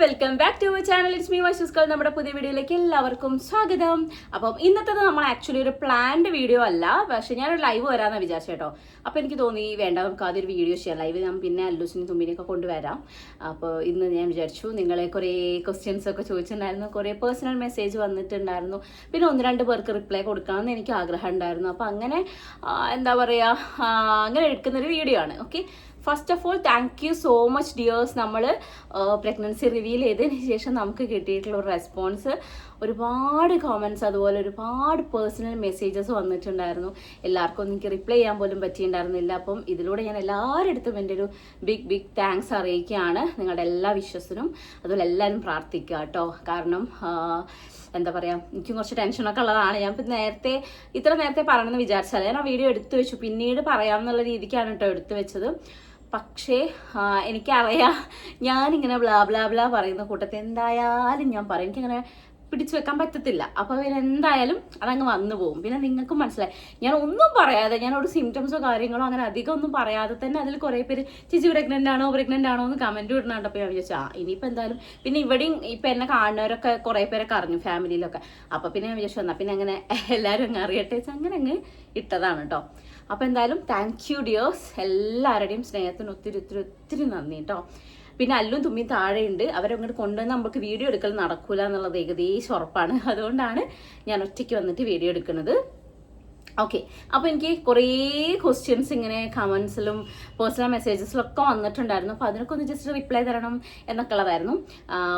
Welcome back to our channel it's me vice നമ്മുടെ പുതിയ വീഡിയോയിലേക്ക് എല്ലാവർക്കും സ്വാഗതം. അപ്പം ഇന്നത്തേത് നമ്മൾ ആക്ച്വലി ഒരു പ്ലാൻഡ് വീഡിയോ അല്ല. പക്ഷെ ഒരു ലൈവ് വരാമെന്ന് വിചാരിച്ചു കേട്ടോ അപ്പോൾ എനിക്ക് തോന്നി വേണ്ട നമുക്ക് ആദ്യം ഒരു വീഡിയോ ചെയ്യാം ലൈവ് ഞാൻ പിന്നെ അല്ലൂസിനും തുമ്പിനെയൊക്കെ കൊണ്ടുവരാം. അപ്പോൾ ഇന്ന് ഞാൻ വിചാരിച്ചു നിങ്ങളെ കുറേ ക്വസ്റ്റ്യൻസ് ഒക്കെ ചോദിച്ചിട്ടുണ്ടായിരുന്നു. കുറേ പേഴ്സണൽ മെസ്സേജ് വന്നിട്ടുണ്ടായിരുന്നു. പിന്നെ ഒന്ന് രണ്ട് പേർക്ക് റിപ്ലൈ കൊടുക്കണമെന്ന് എനിക്ക് ആഗ്രഹം ഉണ്ടായിരുന്നു. അപ്പോൾ അങ്ങനെ എന്താ പറയുക അങ്ങനെ എടുക്കുന്നൊരു വീഡിയോ ആണ്. Okay first of all thank you so much dears നമ്മൾ പ്രഗ്നൻസി റിവീൽ ചെയ്തതിന് ശേഷം നമുക്ക് കിട്ടിയിട്ടുള്ള ഒരു റെസ്പോൺസ് ഒരുപാട് കോമൻസ് അതുപോലെ ഒരുപാട് പേഴ്സണൽ മെസ്സേജസ് വന്നിട്ടുണ്ടായിരുന്നു. എല്ലാവർക്കും എനിക്ക് റിപ്ലൈ ചെയ്യാൻ പോലും പറ്റിയിട്ടുണ്ടായിരുന്നില്ല. അപ്പം ഇതിലൂടെ ഞാൻ എല്ലാവരുടെ എന്റെ ഒരു ബിഗ് ബിഗ് താങ്ക്സ് അറിയിക്കുകയാണ്. നിങ്ങളുടെ എല്ലാ വിശ്വസിനും അതുപോലെ എല്ലാവരും പ്രാർത്ഥിക്കുക കേട്ടോ. കാരണം എന്താ പറയുക എനിക്കും കുറച്ച് ടെൻഷനൊക്കെ ഉള്ളതാണ്. ഞാൻ ഇപ്പം നേരത്തെ ഇത്ര നേരത്തെ പറയണമെന്ന് വിചാരിച്ചാൽ ഞാൻ ആ വീഡിയോ എടുത്തു വെച്ചു. പിന്നീട് പറയാമെന്നുള്ള രീതിക്കാണ് കേട്ടോ എടുത്തു വെച്ചത്. പക്ഷേ എനിക്കറിയാം. ഞാനിങ്ങനെ ബ്ലാ ബ്ലാ ബ്ലാ പറയുന്ന കൂട്ടത്തിൽ എന്തായാലും ഞാൻ പറയും. എനിക്കങ്ങനെ പിടിച്ചു വെക്കാൻ പറ്റത്തില്ല. അപ്പോൾ പിന്നെ എന്തായാലും അതങ്ങ് വന്നു പോകും. പിന്നെ നിങ്ങൾക്കും മനസ്സിലായി. ഞാൻ ഒന്നും പറയാതെ ഞാൻ ഒരു സിംറ്റംസോ കാര്യങ്ങളോ അങ്ങനെ അധികം ഒന്നും പറയാതെ തന്നെ അതിൽ കുറേ പേര് ചേച്ചി പ്രഗ്നന്റ് ആണോ? പ്രഗ്നന്റ് ആണോ? എന്ന് കമന്റ് വിടുന്നുണ്ടപ്പോൾ ഞാൻ വിചാരിച്ചു ആ ഇനിയിപ്പോൾ എന്തായാലും പിന്നെ ഇവിടെയും ഇപ്പം എന്നെ കാണുന്നവരൊക്കെ കുറേ പേരൊക്കെ അറിഞ്ഞു ഫാമിലിയിലൊക്കെ അപ്പോൾ പിന്നെ ഞാൻ വിചാരിച്ചു വന്നാൽ പിന്നെ അങ്ങനെ എല്ലാവരും അങ്ങ് അറിയട്ടെ അങ്ങനെ അങ്ങ് ഇട്ടതാണ് കേട്ടോ അപ്പോൾ എന്തായാലും താങ്ക് യു ഡിയേഴ്സ് എല്ലാവരുടെയും സ്നേഹത്തിന് ഒത്തിരി ഒത്തിരി ഒത്തിരി നന്ദി കേട്ടോ പിന്നെ അല്ലും തുമ്മി താഴെയുണ്ട്. അവരങ്ങോട്ട് കൊണ്ടുവന്ന് നമുക്ക് വീഡിയോ എടുക്കൽ നടക്കൂല എന്നുള്ളത് ഏകദേശം ഉറപ്പാണ്. അതുകൊണ്ടാണ് ഞാൻ ഒറ്റയ്ക്ക് വന്നിട്ട് വീഡിയോ എടുക്കുന്നത്. ഓക്കെ അപ്പോൾ എനിക്ക് കുറേ ക്വസ്റ്റ്യൻസ് ഇങ്ങനെ കമൻസിലും പേഴ്സണൽ മെസ്സേജസിലും ഒക്കെ വന്നിട്ടുണ്ടായിരുന്നു. അപ്പോൾ അതിനൊക്കെ ഒന്ന് ജസ്റ്റ് റിപ്ലൈ തരണം എന്നൊക്കെ ഉള്ളതായിരുന്നു.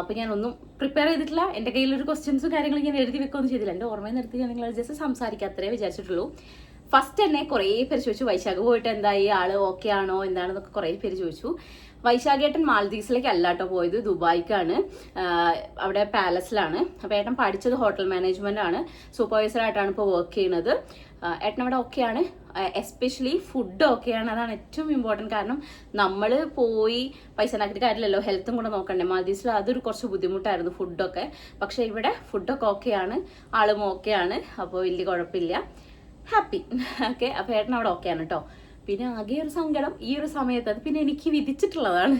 അപ്പോൾ ഞാനൊന്നും പ്രിപ്പയർ ചെയ്തിട്ടില്ല. എന്റെ കയ്യിലൊരു ക്വസ്റ്റ്യൻസും കാര്യങ്ങളും ഞാൻ എഴുതി വെക്കുകയൊന്നും ചെയ്തില്ല. എന്റെ ഓർമ്മയിൽ നിർത്തി ഞാൻ നിങ്ങൾ ജസ്റ്റ് സംസാരിക്കാത്രേ വിചാരിച്ചിട്ടുള്ളൂ. ഫസ്റ്റ് തന്നെ കുറേ പേര് ചോദിച്ചു വൈശാഖ് പോയിട്ട് എന്തായി? ആൾ ഓക്കെ ആണോ? എന്താണെന്നൊക്കെ കുറേ പേര് ചോദിച്ചു. വൈശാഖേട്ടൻ മാൽദീവ്സിലേക്ക് അല്ല കേട്ടോ പോയത് ദുബായിക്കാണ്. അവിടെ പാലസിലാണ് അപ്പോൾ ഏട്ടൻ പഠിച്ചത് ഹോട്ടൽ മാനേജ്മെന്റ് ആണ്. സൂപ്പർവൈസറായിട്ടാണ് ഇപ്പോൾ വർക്ക് ചെയ്യുന്നത്. ഏട്ടൻ അവിടെ ഓക്കെയാണ് എസ്പെഷ്യലി ഫുഡ് ഓക്കെയാണ് അതാണ് ഏറ്റവും ഇമ്പോർട്ടന്റ് കാരണം നമ്മൾ പോയി പൈസ ഉണ്ടാക്കിയിട്ട് കാര്യമില്ലല്ലോ. ഹെൽത്തും കൂടെ നോക്കണ്ടേ. മാൽദീവ്സിൽ അതൊരു കുറച്ച് ബുദ്ധിമുട്ടായിരുന്നു ഫുഡൊക്കെ പക്ഷേ ഇവിടെ ഫുഡൊക്കെ ഓക്കെയാണ് ആളും ഓക്കെയാണ് അപ്പോൾ വലിയ കുഴപ്പമില്ല. ഹാപ്പി. ഓക്കെ അപ്പോൾ ഏട്ടൻ അവിടെ ആണ് കേട്ടോ പിന്നെ ആകെ ഒരു സങ്കടം ഈ ഒരു സമയത്ത്. അത് പിന്നെ എനിക്ക് വിധിച്ചിട്ടുള്ളതാണ്.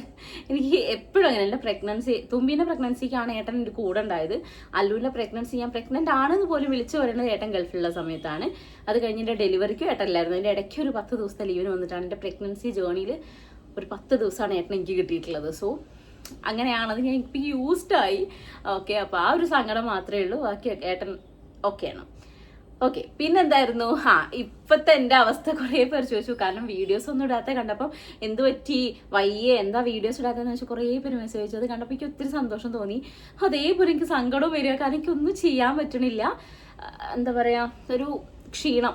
എനിക്ക് എപ്പോഴും അങ്ങനെ എന്റെ പ്രഗ്നൻസി തുമ്പിന്റെ പ്രഗ്നൻസിക്കാണ് ഏട്ടൻ എന്റെ കൂടെ ഉണ്ടായത്. അല്ലുവിന്റെ പ്രഗ്നൻസി ഞാൻ പ്രഗ്നന്റ് ആണെന്ന് പോലും വിളിച്ചു പറയുന്നത് ഏട്ടൻ ഗൾഫിലുള്ള സമയത്താണ്. അത് കഴിഞ്ഞ് എന്റെ ഡെലിവറിക്കും ഏട്ടനില്ലായിരുന്നു എന്റെ ഇടയ്ക്ക് ഒരു പത്ത് ദിവസത്തെ ലീവിന് വന്നിട്ടാണ് എന്റെ പ്രഗ്നൻസി ജേണിയിൽ ഒരു പത്ത് ദിവസമാണ് ഏട്ടൻ എനിക്ക് കിട്ടിയിട്ടുള്ളത്. സോ അങ്ങനെയാണത് ഞാൻ ഇപ്പം യൂസ്ഡ് ആയി. ഓക്കെ അപ്പോൾ ആ ഒരു സങ്കടം മാത്രമേ ഉള്ളൂ. ബാക്കി ഏട്ടൻ ഓക്കെയാണ് ഓക്കെ പിന്നെന്തായിരുന്നു? ആ ഇപ്പത്തെ എന്റെ അവസ്ഥ കുറേ പേർ ചോദിച്ചു. കാരണം വീഡിയോസ് ഒന്നും ഇടാത്ത കണ്ടപ്പം എന്ത് പറ്റി? വയ്യേ എന്താ വീഡിയോസ് ഇടാത്തതെന്ന് വെച്ചാൽ കുറേ പേര് മെസ്സേജ് ചെയ്തു കണ്ടപ്പോൾ എനിക്ക് ഒത്തിരി സന്തോഷം തോന്നി. അതേപോലെ എനിക്ക് സങ്കടവും വരിക കാരണം എനിക്കൊന്നും ചെയ്യാൻ പറ്റണില്ല. എന്താ പറയാ ഒരു ക്ഷീണം.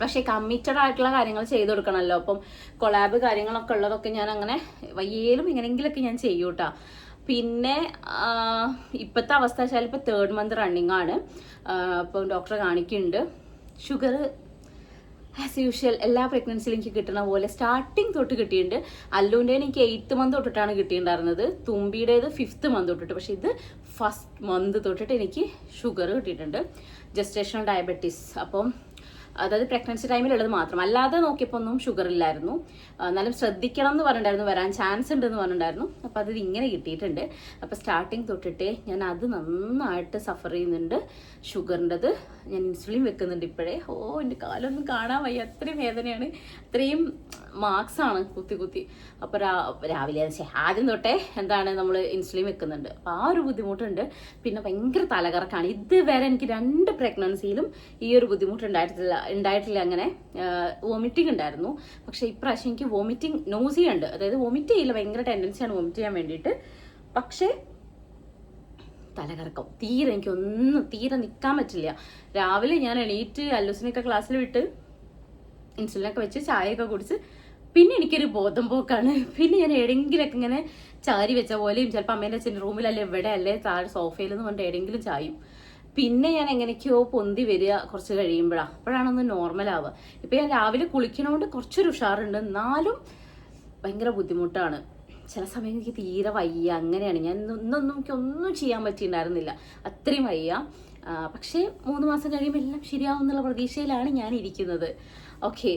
പക്ഷേ കമ്മിറ്റഡ് ആയിട്ടുള്ള കാര്യങ്ങൾ ചെയ്തു കൊടുക്കണമല്ലോ. അപ്പം കൊളാബ് കാര്യങ്ങളൊക്കെ ഉള്ളതൊക്കെ ഞാൻ അങ്ങനെ വയ്യേലും എങ്ങനെയെങ്കിലൊക്കെ ഞാൻ ചെയ്യൂട്ടാ. പിന്നെ ഇപ്പോഴത്തെ അവസ്ഥ വെച്ചാൽ ഇപ്പോൾ തേർഡ് മന്ത് റണ്ണിങ് ആണ്. അപ്പം ഡോക്ടറെ കാണിക്കുന്നുണ്ട്. ഷുഗർ ആസ് യൂഷ്വൽ എല്ലാ പ്രഗ്നൻസിലും എനിക്ക് കിട്ടുന്ന പോലെ സ്റ്റാർട്ടിങ് തൊട്ട് കിട്ടിയിട്ടുണ്ട്. അല്ലുവിന്റെ എനിക്ക് എയ്ത്ത് മന്ത് തൊട്ടിട്ടാണ് കിട്ടിയിട്ടുണ്ടായിരുന്നത്. തുമ്പിയുടേത് ഫിഫ്ത്ത് മന്ത് തൊട്ടിട്ട്. പക്ഷേ ഇത് ഫസ്റ്റ് മന്ത് തൊട്ടിട്ട് എനിക്ക് ഷുഗർ കിട്ടിയിട്ടുണ്ട്. ജസ്റ്റേഷണൽ ഡയബറ്റീസ് അപ്പം അതായത് പ്രഗ്നൻസി ടൈമിലുള്ളത് മാത്രം. അല്ലാതെ നോക്കിയപ്പോൾ ഒന്നും ഷുഗർ ഇല്ലായിരുന്നു. എന്നാലും ശ്രദ്ധിക്കണം എന്ന് പറഞ്ഞിട്ടുണ്ടായിരുന്നു. വരാൻ ചാൻസ് ഉണ്ടെന്ന് പറഞ്ഞിട്ടുണ്ടായിരുന്നു. അപ്പോൾ അത് ഇങ്ങനെ കിട്ടിയിട്ടുണ്ട്. അപ്പോൾ സ്റ്റാർട്ടിങ് തൊട്ടിട്ട് ഞാൻ അത് നന്നായിട്ട് സഫർ ചെയ്യുന്നുണ്ട്. ഷുഗറിന്റെത് ഞാൻ ഇൻസുലിൻ വെക്കുന്നുണ്ട് ഇപ്പോഴേ. ഓ എന്റെ കാലൊന്നും കാണാൻ വയ്യ. അത്രയും വേദനയാണ്. അത്രയും മാർക്സ് ആണ് കുത്തി കുത്തി. അപ്പോൾ രാവിലെ ആദ്യം തൊട്ടേ എന്താണ് നമ്മൾ ഇൻസുലിൻ വെക്കുന്നുണ്ട്. അപ്പോൾ ആ ഒരു ബുദ്ധിമുട്ടുണ്ട്. പിന്നെ ഭയങ്കര തലകറക്കാണ്. ഇതുവരെ എനിക്ക് രണ്ട് പ്രഗ്നൻസിയിലും ഈ ഒരു ബുദ്ധിമുട്ട് ഉണ്ടായിട്ടില്ല ഉണ്ടായിട്ടില്ല അങ്ങനെ വോമിറ്റിംഗ് ഉണ്ടായിരുന്നു. പക്ഷേ ഇപ്രാവശ്യം എനിക്ക് വോമിറ്റിംഗ് നോസി ഉണ്ട്. അതായത് വോമിറ്റ് ചെയ്യില്ല ഭയങ്കര ടെൻഡൻസിയാണ് വോമിറ്റ് ചെയ്യാൻ വേണ്ടിയിട്ട്. പക്ഷേ തലകറക്കം. തീരെ എനിക്കൊന്നും തീരെ നിൽക്കാൻ പറ്റില്ല. രാവിലെ ഞാൻ എണീറ്റ് അല്ലൂസിനൊക്കെ ക്ലാസ്സിൽ വിട്ട് ഇൻസുലിനൊക്കെ വെച്ച് ചായയൊക്കെ കുടിച്ച് പിന്നെ എനിക്കൊരു ബോധം പോക്കാണ്. പിന്നെ ഞാൻ എവിടെയെങ്കിലൊക്കെ ഇങ്ങനെ ചാരി വെച്ച പോലെയും ചിലപ്പോൾ അമ്മേന്റെ അച്ഛന്റെ റൂമിലല്ലേ എവിടെ അല്ലേ താഴെ സോഫയിൽ നിന്ന് പറഞ്ഞിട്ട് എവിടെയെങ്കിലും ചായും. പിന്നെ ഞാൻ എങ്ങനെയൊക്കെയോ പൊന്തി വരിക കുറച്ച് കഴിയുമ്പോഴാണ് അപ്പോഴാണൊന്ന് നോർമൽ ആവുക. ഇപ്പം ഞാൻ രാവിലെ കുളിക്കണോണ്ട് കുറച്ചൊരു ഉഷാറുണ്ട്. എന്നാലും ഭയങ്കര ബുദ്ധിമുട്ടാണ്. ചില സമയം എനിക്ക് തീരെ വയ്യ. അങ്ങനെയാണ്. ഞാൻ ഇന്ന് ഇന്നൊന്നും എനിക്ക് ഒന്നും ചെയ്യാൻ പറ്റിയിട്ടുണ്ടായിരുന്നില്ല. അത്രയും വയ്യ. പക്ഷേ മൂന്ന് മാസം കഴിയുമ്പോൾ എല്ലാം ശരിയാവും എന്നുള്ള പ്രതീക്ഷയിലാണ് ഞാൻ ഇരിക്കുന്നത്. ഓക്കെ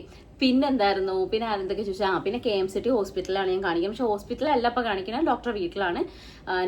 പിന്നെ എന്തായിരുന്നു പിന്നെ ആരെന്തൊക്കെ ചോദിച്ചാൽ ആ പിന്നെ കെ എം സി ടി ഹോസ്പിറ്റലാണ് ഞാൻ കാണിക്കുന്നത്. പക്ഷേ ഹോസ്പിറ്റലല്ല ഇപ്പോൾ കാണിക്കുന്നത്. ഡോക്ടർ വീട്ടിലാണ്.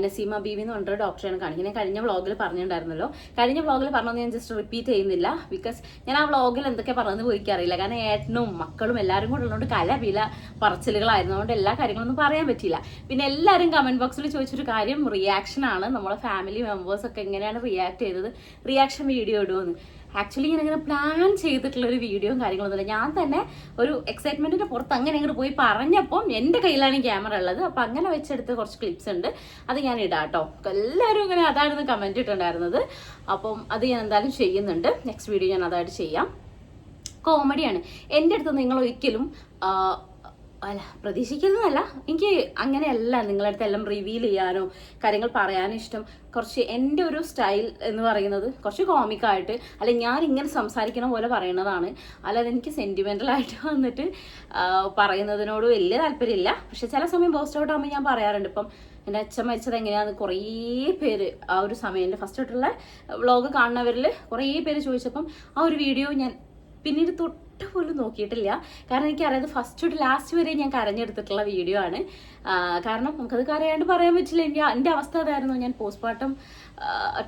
നസീമ ബീവി എന്ന് പറഞ്ഞൊരു ഡോക്ടറെയാണ് കാണിക്കുന്നത്. കഴിഞ്ഞ വ്ളോഗിൽ പറഞ്ഞിട്ടുണ്ടായിരുന്നല്ലോ. കഴിഞ്ഞ വ്ളോഗിൽ പറഞ്ഞത് ഞാൻ ജസ്റ്റ് റിപ്പീറ്റ് ചെയ്യുന്നില്ല. ബിക്കോസ് ഞാൻ ആ വ്ളോഗിൽ എന്തൊക്കെ പറഞ്ഞതെന്ന് പോയി അറിയില്ല. കാരണം ഏട്ടനും മക്കളും എല്ലാവരും കൂടെ ഉള്ളതുകൊണ്ട് കല വില പറച്ചിലുകളായിരുന്നു. അതുകൊണ്ട് എല്ലാ കാര്യങ്ങളൊന്നും പറയാൻ പറ്റിയില്ല. പിന്നെ എല്ലാവരും കമന്റ് ബോക്സിൽ ചോദിച്ചൊരു കാര്യം റിയാക്ഷനാണ് നമ്മളെ ഫാമിലി മെമ്പേഴ്സൊക്കെ എങ്ങനെയാണ് റിയാക്ട് ചെയ്തത്? റിയാക്ഷൻ വീഡിയോ ഇടുമെന്ന് ആക്ച്വലി ഞാൻ അങ്ങനെ പ്ലാൻ ചെയ്തിട്ടുള്ള ഒരു വീഡിയോയും കാര്യങ്ങളൊന്നുമില്ല. ഞാൻ തന്നെ ഒരു എക്സൈറ്റ്മെന്റിന്റെ പുറത്ത് അങ്ങനെ ഇങ്ങനെ പോയി പറഞ്ഞപ്പം എന്റെ കയ്യിലാണ് ക്യാമറ ഉള്ളത്. അപ്പം അങ്ങനെ വെച്ചെടുത്ത് കുറച്ച് ക്ലിപ്സ് ഉണ്ട്. അത് ഞാൻ ഇടാം കേട്ടോ. എല്ലാവരും ഇങ്ങനെ അതായിരുന്നു കമന്റ് ഇട്ടുണ്ടായിരുന്നത് അപ്പം അത് ഞാൻ എന്തായാലും ചെയ്യുന്നുണ്ട്. നെക്സ്റ്റ് വീഡിയോ ഞാൻ അതായിട്ട് ചെയ്യാം. കോമഡിയാണ് എന്റെ അടുത്ത് നിങ്ങൾ ഒരിക്കലും അല്ല പ്രതീക്ഷിക്കുന്നതല്ല. എനിക്ക് അങ്ങനെയല്ല നിങ്ങളുടെ അടുത്ത് എല്ലാം റിവീൽ ചെയ്യാനോ കാര്യങ്ങൾ പറയാനോ ഇഷ്ടം. കുറച്ച് എന്റെ ഒരു സ്റ്റൈൽ എന്ന് പറയുന്നത് കുറച്ച് കോമിക്കായിട്ട് അല്ല ഞാൻ ഇങ്ങനെ സംസാരിക്കണ പോലെ പറയുന്നതാണ് അല്ലാതെ എനിക്ക് സെന്റിമെന്റലായിട്ട് വന്നിട്ട് പറയുന്നതിനോട് വലിയ താല്പര്യമില്ല. പക്ഷെ ചില സമയം പോസ്റ്റ് ഔട്ട് ആകുമ്പോൾ ഞാൻ പറയാറുണ്ട്. ഇപ്പം എന്റെ അച്ഛൻ മരിച്ചത് എങ്ങനെയാന്ന് കുറേ പേര് ആ ഒരു സമയം എന്റെ ഫസ്റ്റ് തൊട്ടുള്ള വ്ളോഗ് കാണുന്നവരിൽ കുറേ പേര് ചോദിച്ചപ്പം ആ ഒരു വീഡിയോ ഞാൻ പിന്നീട് തൊട്ട് പോലും നോക്കിയിട്ടില്ല. കാരണം എനിക്ക് അറിയാതെ ഫസ്റ്റ് ടു ലാസ്റ്റ് വരെ ഞാൻ കരഞ്ഞെടുത്തിട്ടുള്ള വീഡിയോ ആണ്. കാരണം നമുക്കത് കരയാണ്ട് പറയാൻ പറ്റില്ല. എന്റെ എന്റെ അവസ്ഥ അതായിരുന്നു. ഞാൻ പോസ്റ്റ്മോർട്ടം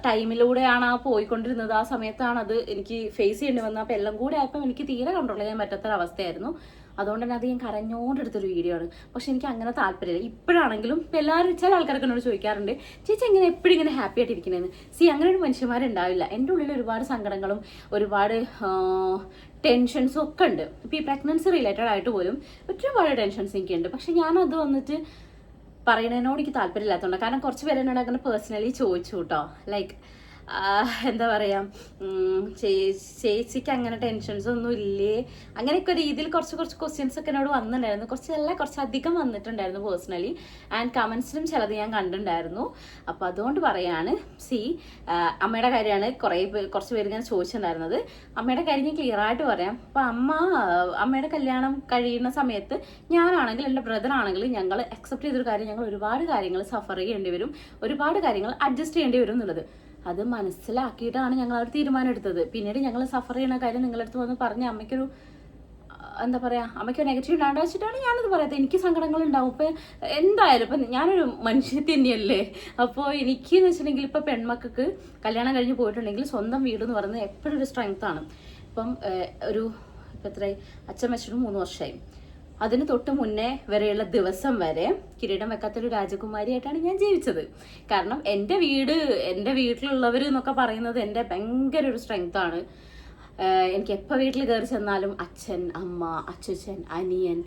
ടൈമിലൂടെയാണ് ആ പോയിക്കൊണ്ടിരുന്നത്. ആ സമയത്താണ് അത് എനിക്ക് ഫേസ് ചെയ്യേണ്ടി വന്നത്. അപ്പോൾ എല്ലാം കൂടെ ആയപ്പോൾ എനിക്ക് തീരെ കൺട്രോൾ ചെയ്യാൻ പറ്റാത്തൊരവസ്ഥയായിരുന്നു അതുകൊണ്ട് തന്നെ അത് ഞാൻ കരഞ്ഞോണ്ടെടുത്തൊരു വീഡിയോ ആണ്. പക്ഷെ എനിക്ക് അങ്ങനെ താല്പര്യമില്ല. ഇപ്പോഴാണെങ്കിലും ഇപ്പം എല്ലാവരും ചില ആൾക്കാരൊക്കെ എന്നോട് ചോദിക്കാറുണ്ട് ചേച്ചി എങ്ങനെ എപ്പോഴും ഇങ്ങനെ ഹാപ്പി ആയിട്ടിരിക്കണേന്ന് സി അങ്ങനെ ഒരു മനുഷ്യന്മാരുണ്ടാവില്ല. എന്റെ ഉള്ളിൽ ഒരുപാട് സങ്കടങ്ങളും ഒരുപാട് ടെൻഷൻസും ഒക്കെ ഉണ്ട് ഇപ്പോൾ ഈ പ്രഗ്നൻസി റിലേറ്റഡ് ആയിട്ട് പോലും ഒരുപാട് ടെൻഷൻസ് എനിക്കുണ്ട്. പക്ഷെ ഞാനത് വന്നിട്ട് പറയണതിനോട് എനിക്ക് താല്പര്യമില്ലാത്തതുകൊണ്ട്. കാരണം കുറച്ച് പേരെന്നോട് അങ്ങനെ പേഴ്സണലി ചോദിച്ചു കേട്ടോ ലൈക്ക് എന്താ പറയാ ചേച്ചിക്ക് അങ്ങനെ ടെൻഷൻസ് ഒന്നും ഇല്ലേ? അങ്ങനെയൊക്കെ രീതിയിൽ കുറച്ച് കുറച്ച് ക്വസ്റ്റ്യൻസ് ഒക്കെ എന്നോട് വന്നിട്ടുണ്ടായിരുന്നു. കുറച്ച് അധികം വന്നിട്ടുണ്ടായിരുന്നു പേഴ്സണലി ആൻഡ് കമൻസിലും ചിലത് ഞാൻ കണ്ടിട്ടുണ്ടായിരുന്നു. അപ്പോൾ അതുകൊണ്ട് പറയാണ് സി അമ്മയുടെ കാര്യമാണ് കുറേ കുറച്ച് പേര് ഞാൻ ചോദിച്ചിട്ടുണ്ടായിരുന്നത്. അമ്മയുടെ കാര്യം ഞാൻ ക്ലിയർ ആയിട്ട് പറയാം. അപ്പോൾ അമ്മ അമ്മയുടെ കല്യാണം കഴിയുന്ന സമയത്ത് ഞാനാണെങ്കിൽ എന്റെ ബ്രദർ ആണെങ്കിൽ ഞങ്ങൾ അക്സെപ്റ്റ് ചെയ്തൊരു കാര്യം ഞങ്ങൾ ഒരുപാട് കാര്യങ്ങൾ സഫർ ചെയ്യേണ്ടി വരും. ഒരുപാട് കാര്യങ്ങൾ അഡ്ജസ്റ്റ് ചെയ്യേണ്ടി വരും എന്നുള്ളത്. അത് മനസ്സിലാക്കിയിട്ടാണ് ഞങ്ങൾ ഒരു തീരുമാനം എടുത്തത്. പിന്നീട് ഞങ്ങൾ സഫർ ചെയ്യുന്ന കാര്യം നിങ്ങളുടെ അടുത്ത് വന്ന് പറഞ്ഞ അമ്മയ്ക്കൊരു എന്താ പറയാ അമ്മയ്ക്ക് നെഗറ്റീവ് ഉണ്ടാണ്ട് വെച്ചിട്ടാണ് ഞാനത് പറയാത്തത് എനിക്ക് സങ്കടങ്ങൾ ഉണ്ടാവും. ഇപ്പൊ എന്തായാലും ഇപ്പൊ ഞാനൊരു മനുഷ്യ തന്നെയല്ലേ. അപ്പോൾ എനിക്ക് എന്ന് വെച്ചിട്ടുണ്ടെങ്കിൽ ഇപ്പൊ പെൺമക്കൾക്ക് കല്യാണം കഴിഞ്ഞ് പോയിട്ടുണ്ടെങ്കിൽ സ്വന്തം വീട് എന്ന് പറയുന്നത് എപ്പോഴും ഒരു സ്ട്രെങ്ത് ആണ്. ഇപ്പം ഒരു ഇപ്പം എത്രയായി? അച്ഛൻ വെച്ചിട്ട് മൂന്ന് വർഷമായി. അതിന് തൊട്ട് മുന്നേ വരെയുള്ള ദിവസം വരെ കിരീടം വെക്കാത്തൊരു രാജകുമാരിയായിട്ടാണ് ഞാൻ ജീവിച്ചത്. കാരണം എന്റെ വീട് എന്റെ വീട്ടിലുള്ളവർ എന്നൊക്കെ പറയുന്നത് എന്റെ ഭയങ്കര ഒരു സ്ട്രെങ്ത് ആണ്. എനിക്ക് എപ്പോൾ വീട്ടിൽ കയറി ചെന്നാലും അച്ഛൻ അമ്മ അച്ഛൻ അനിയൻ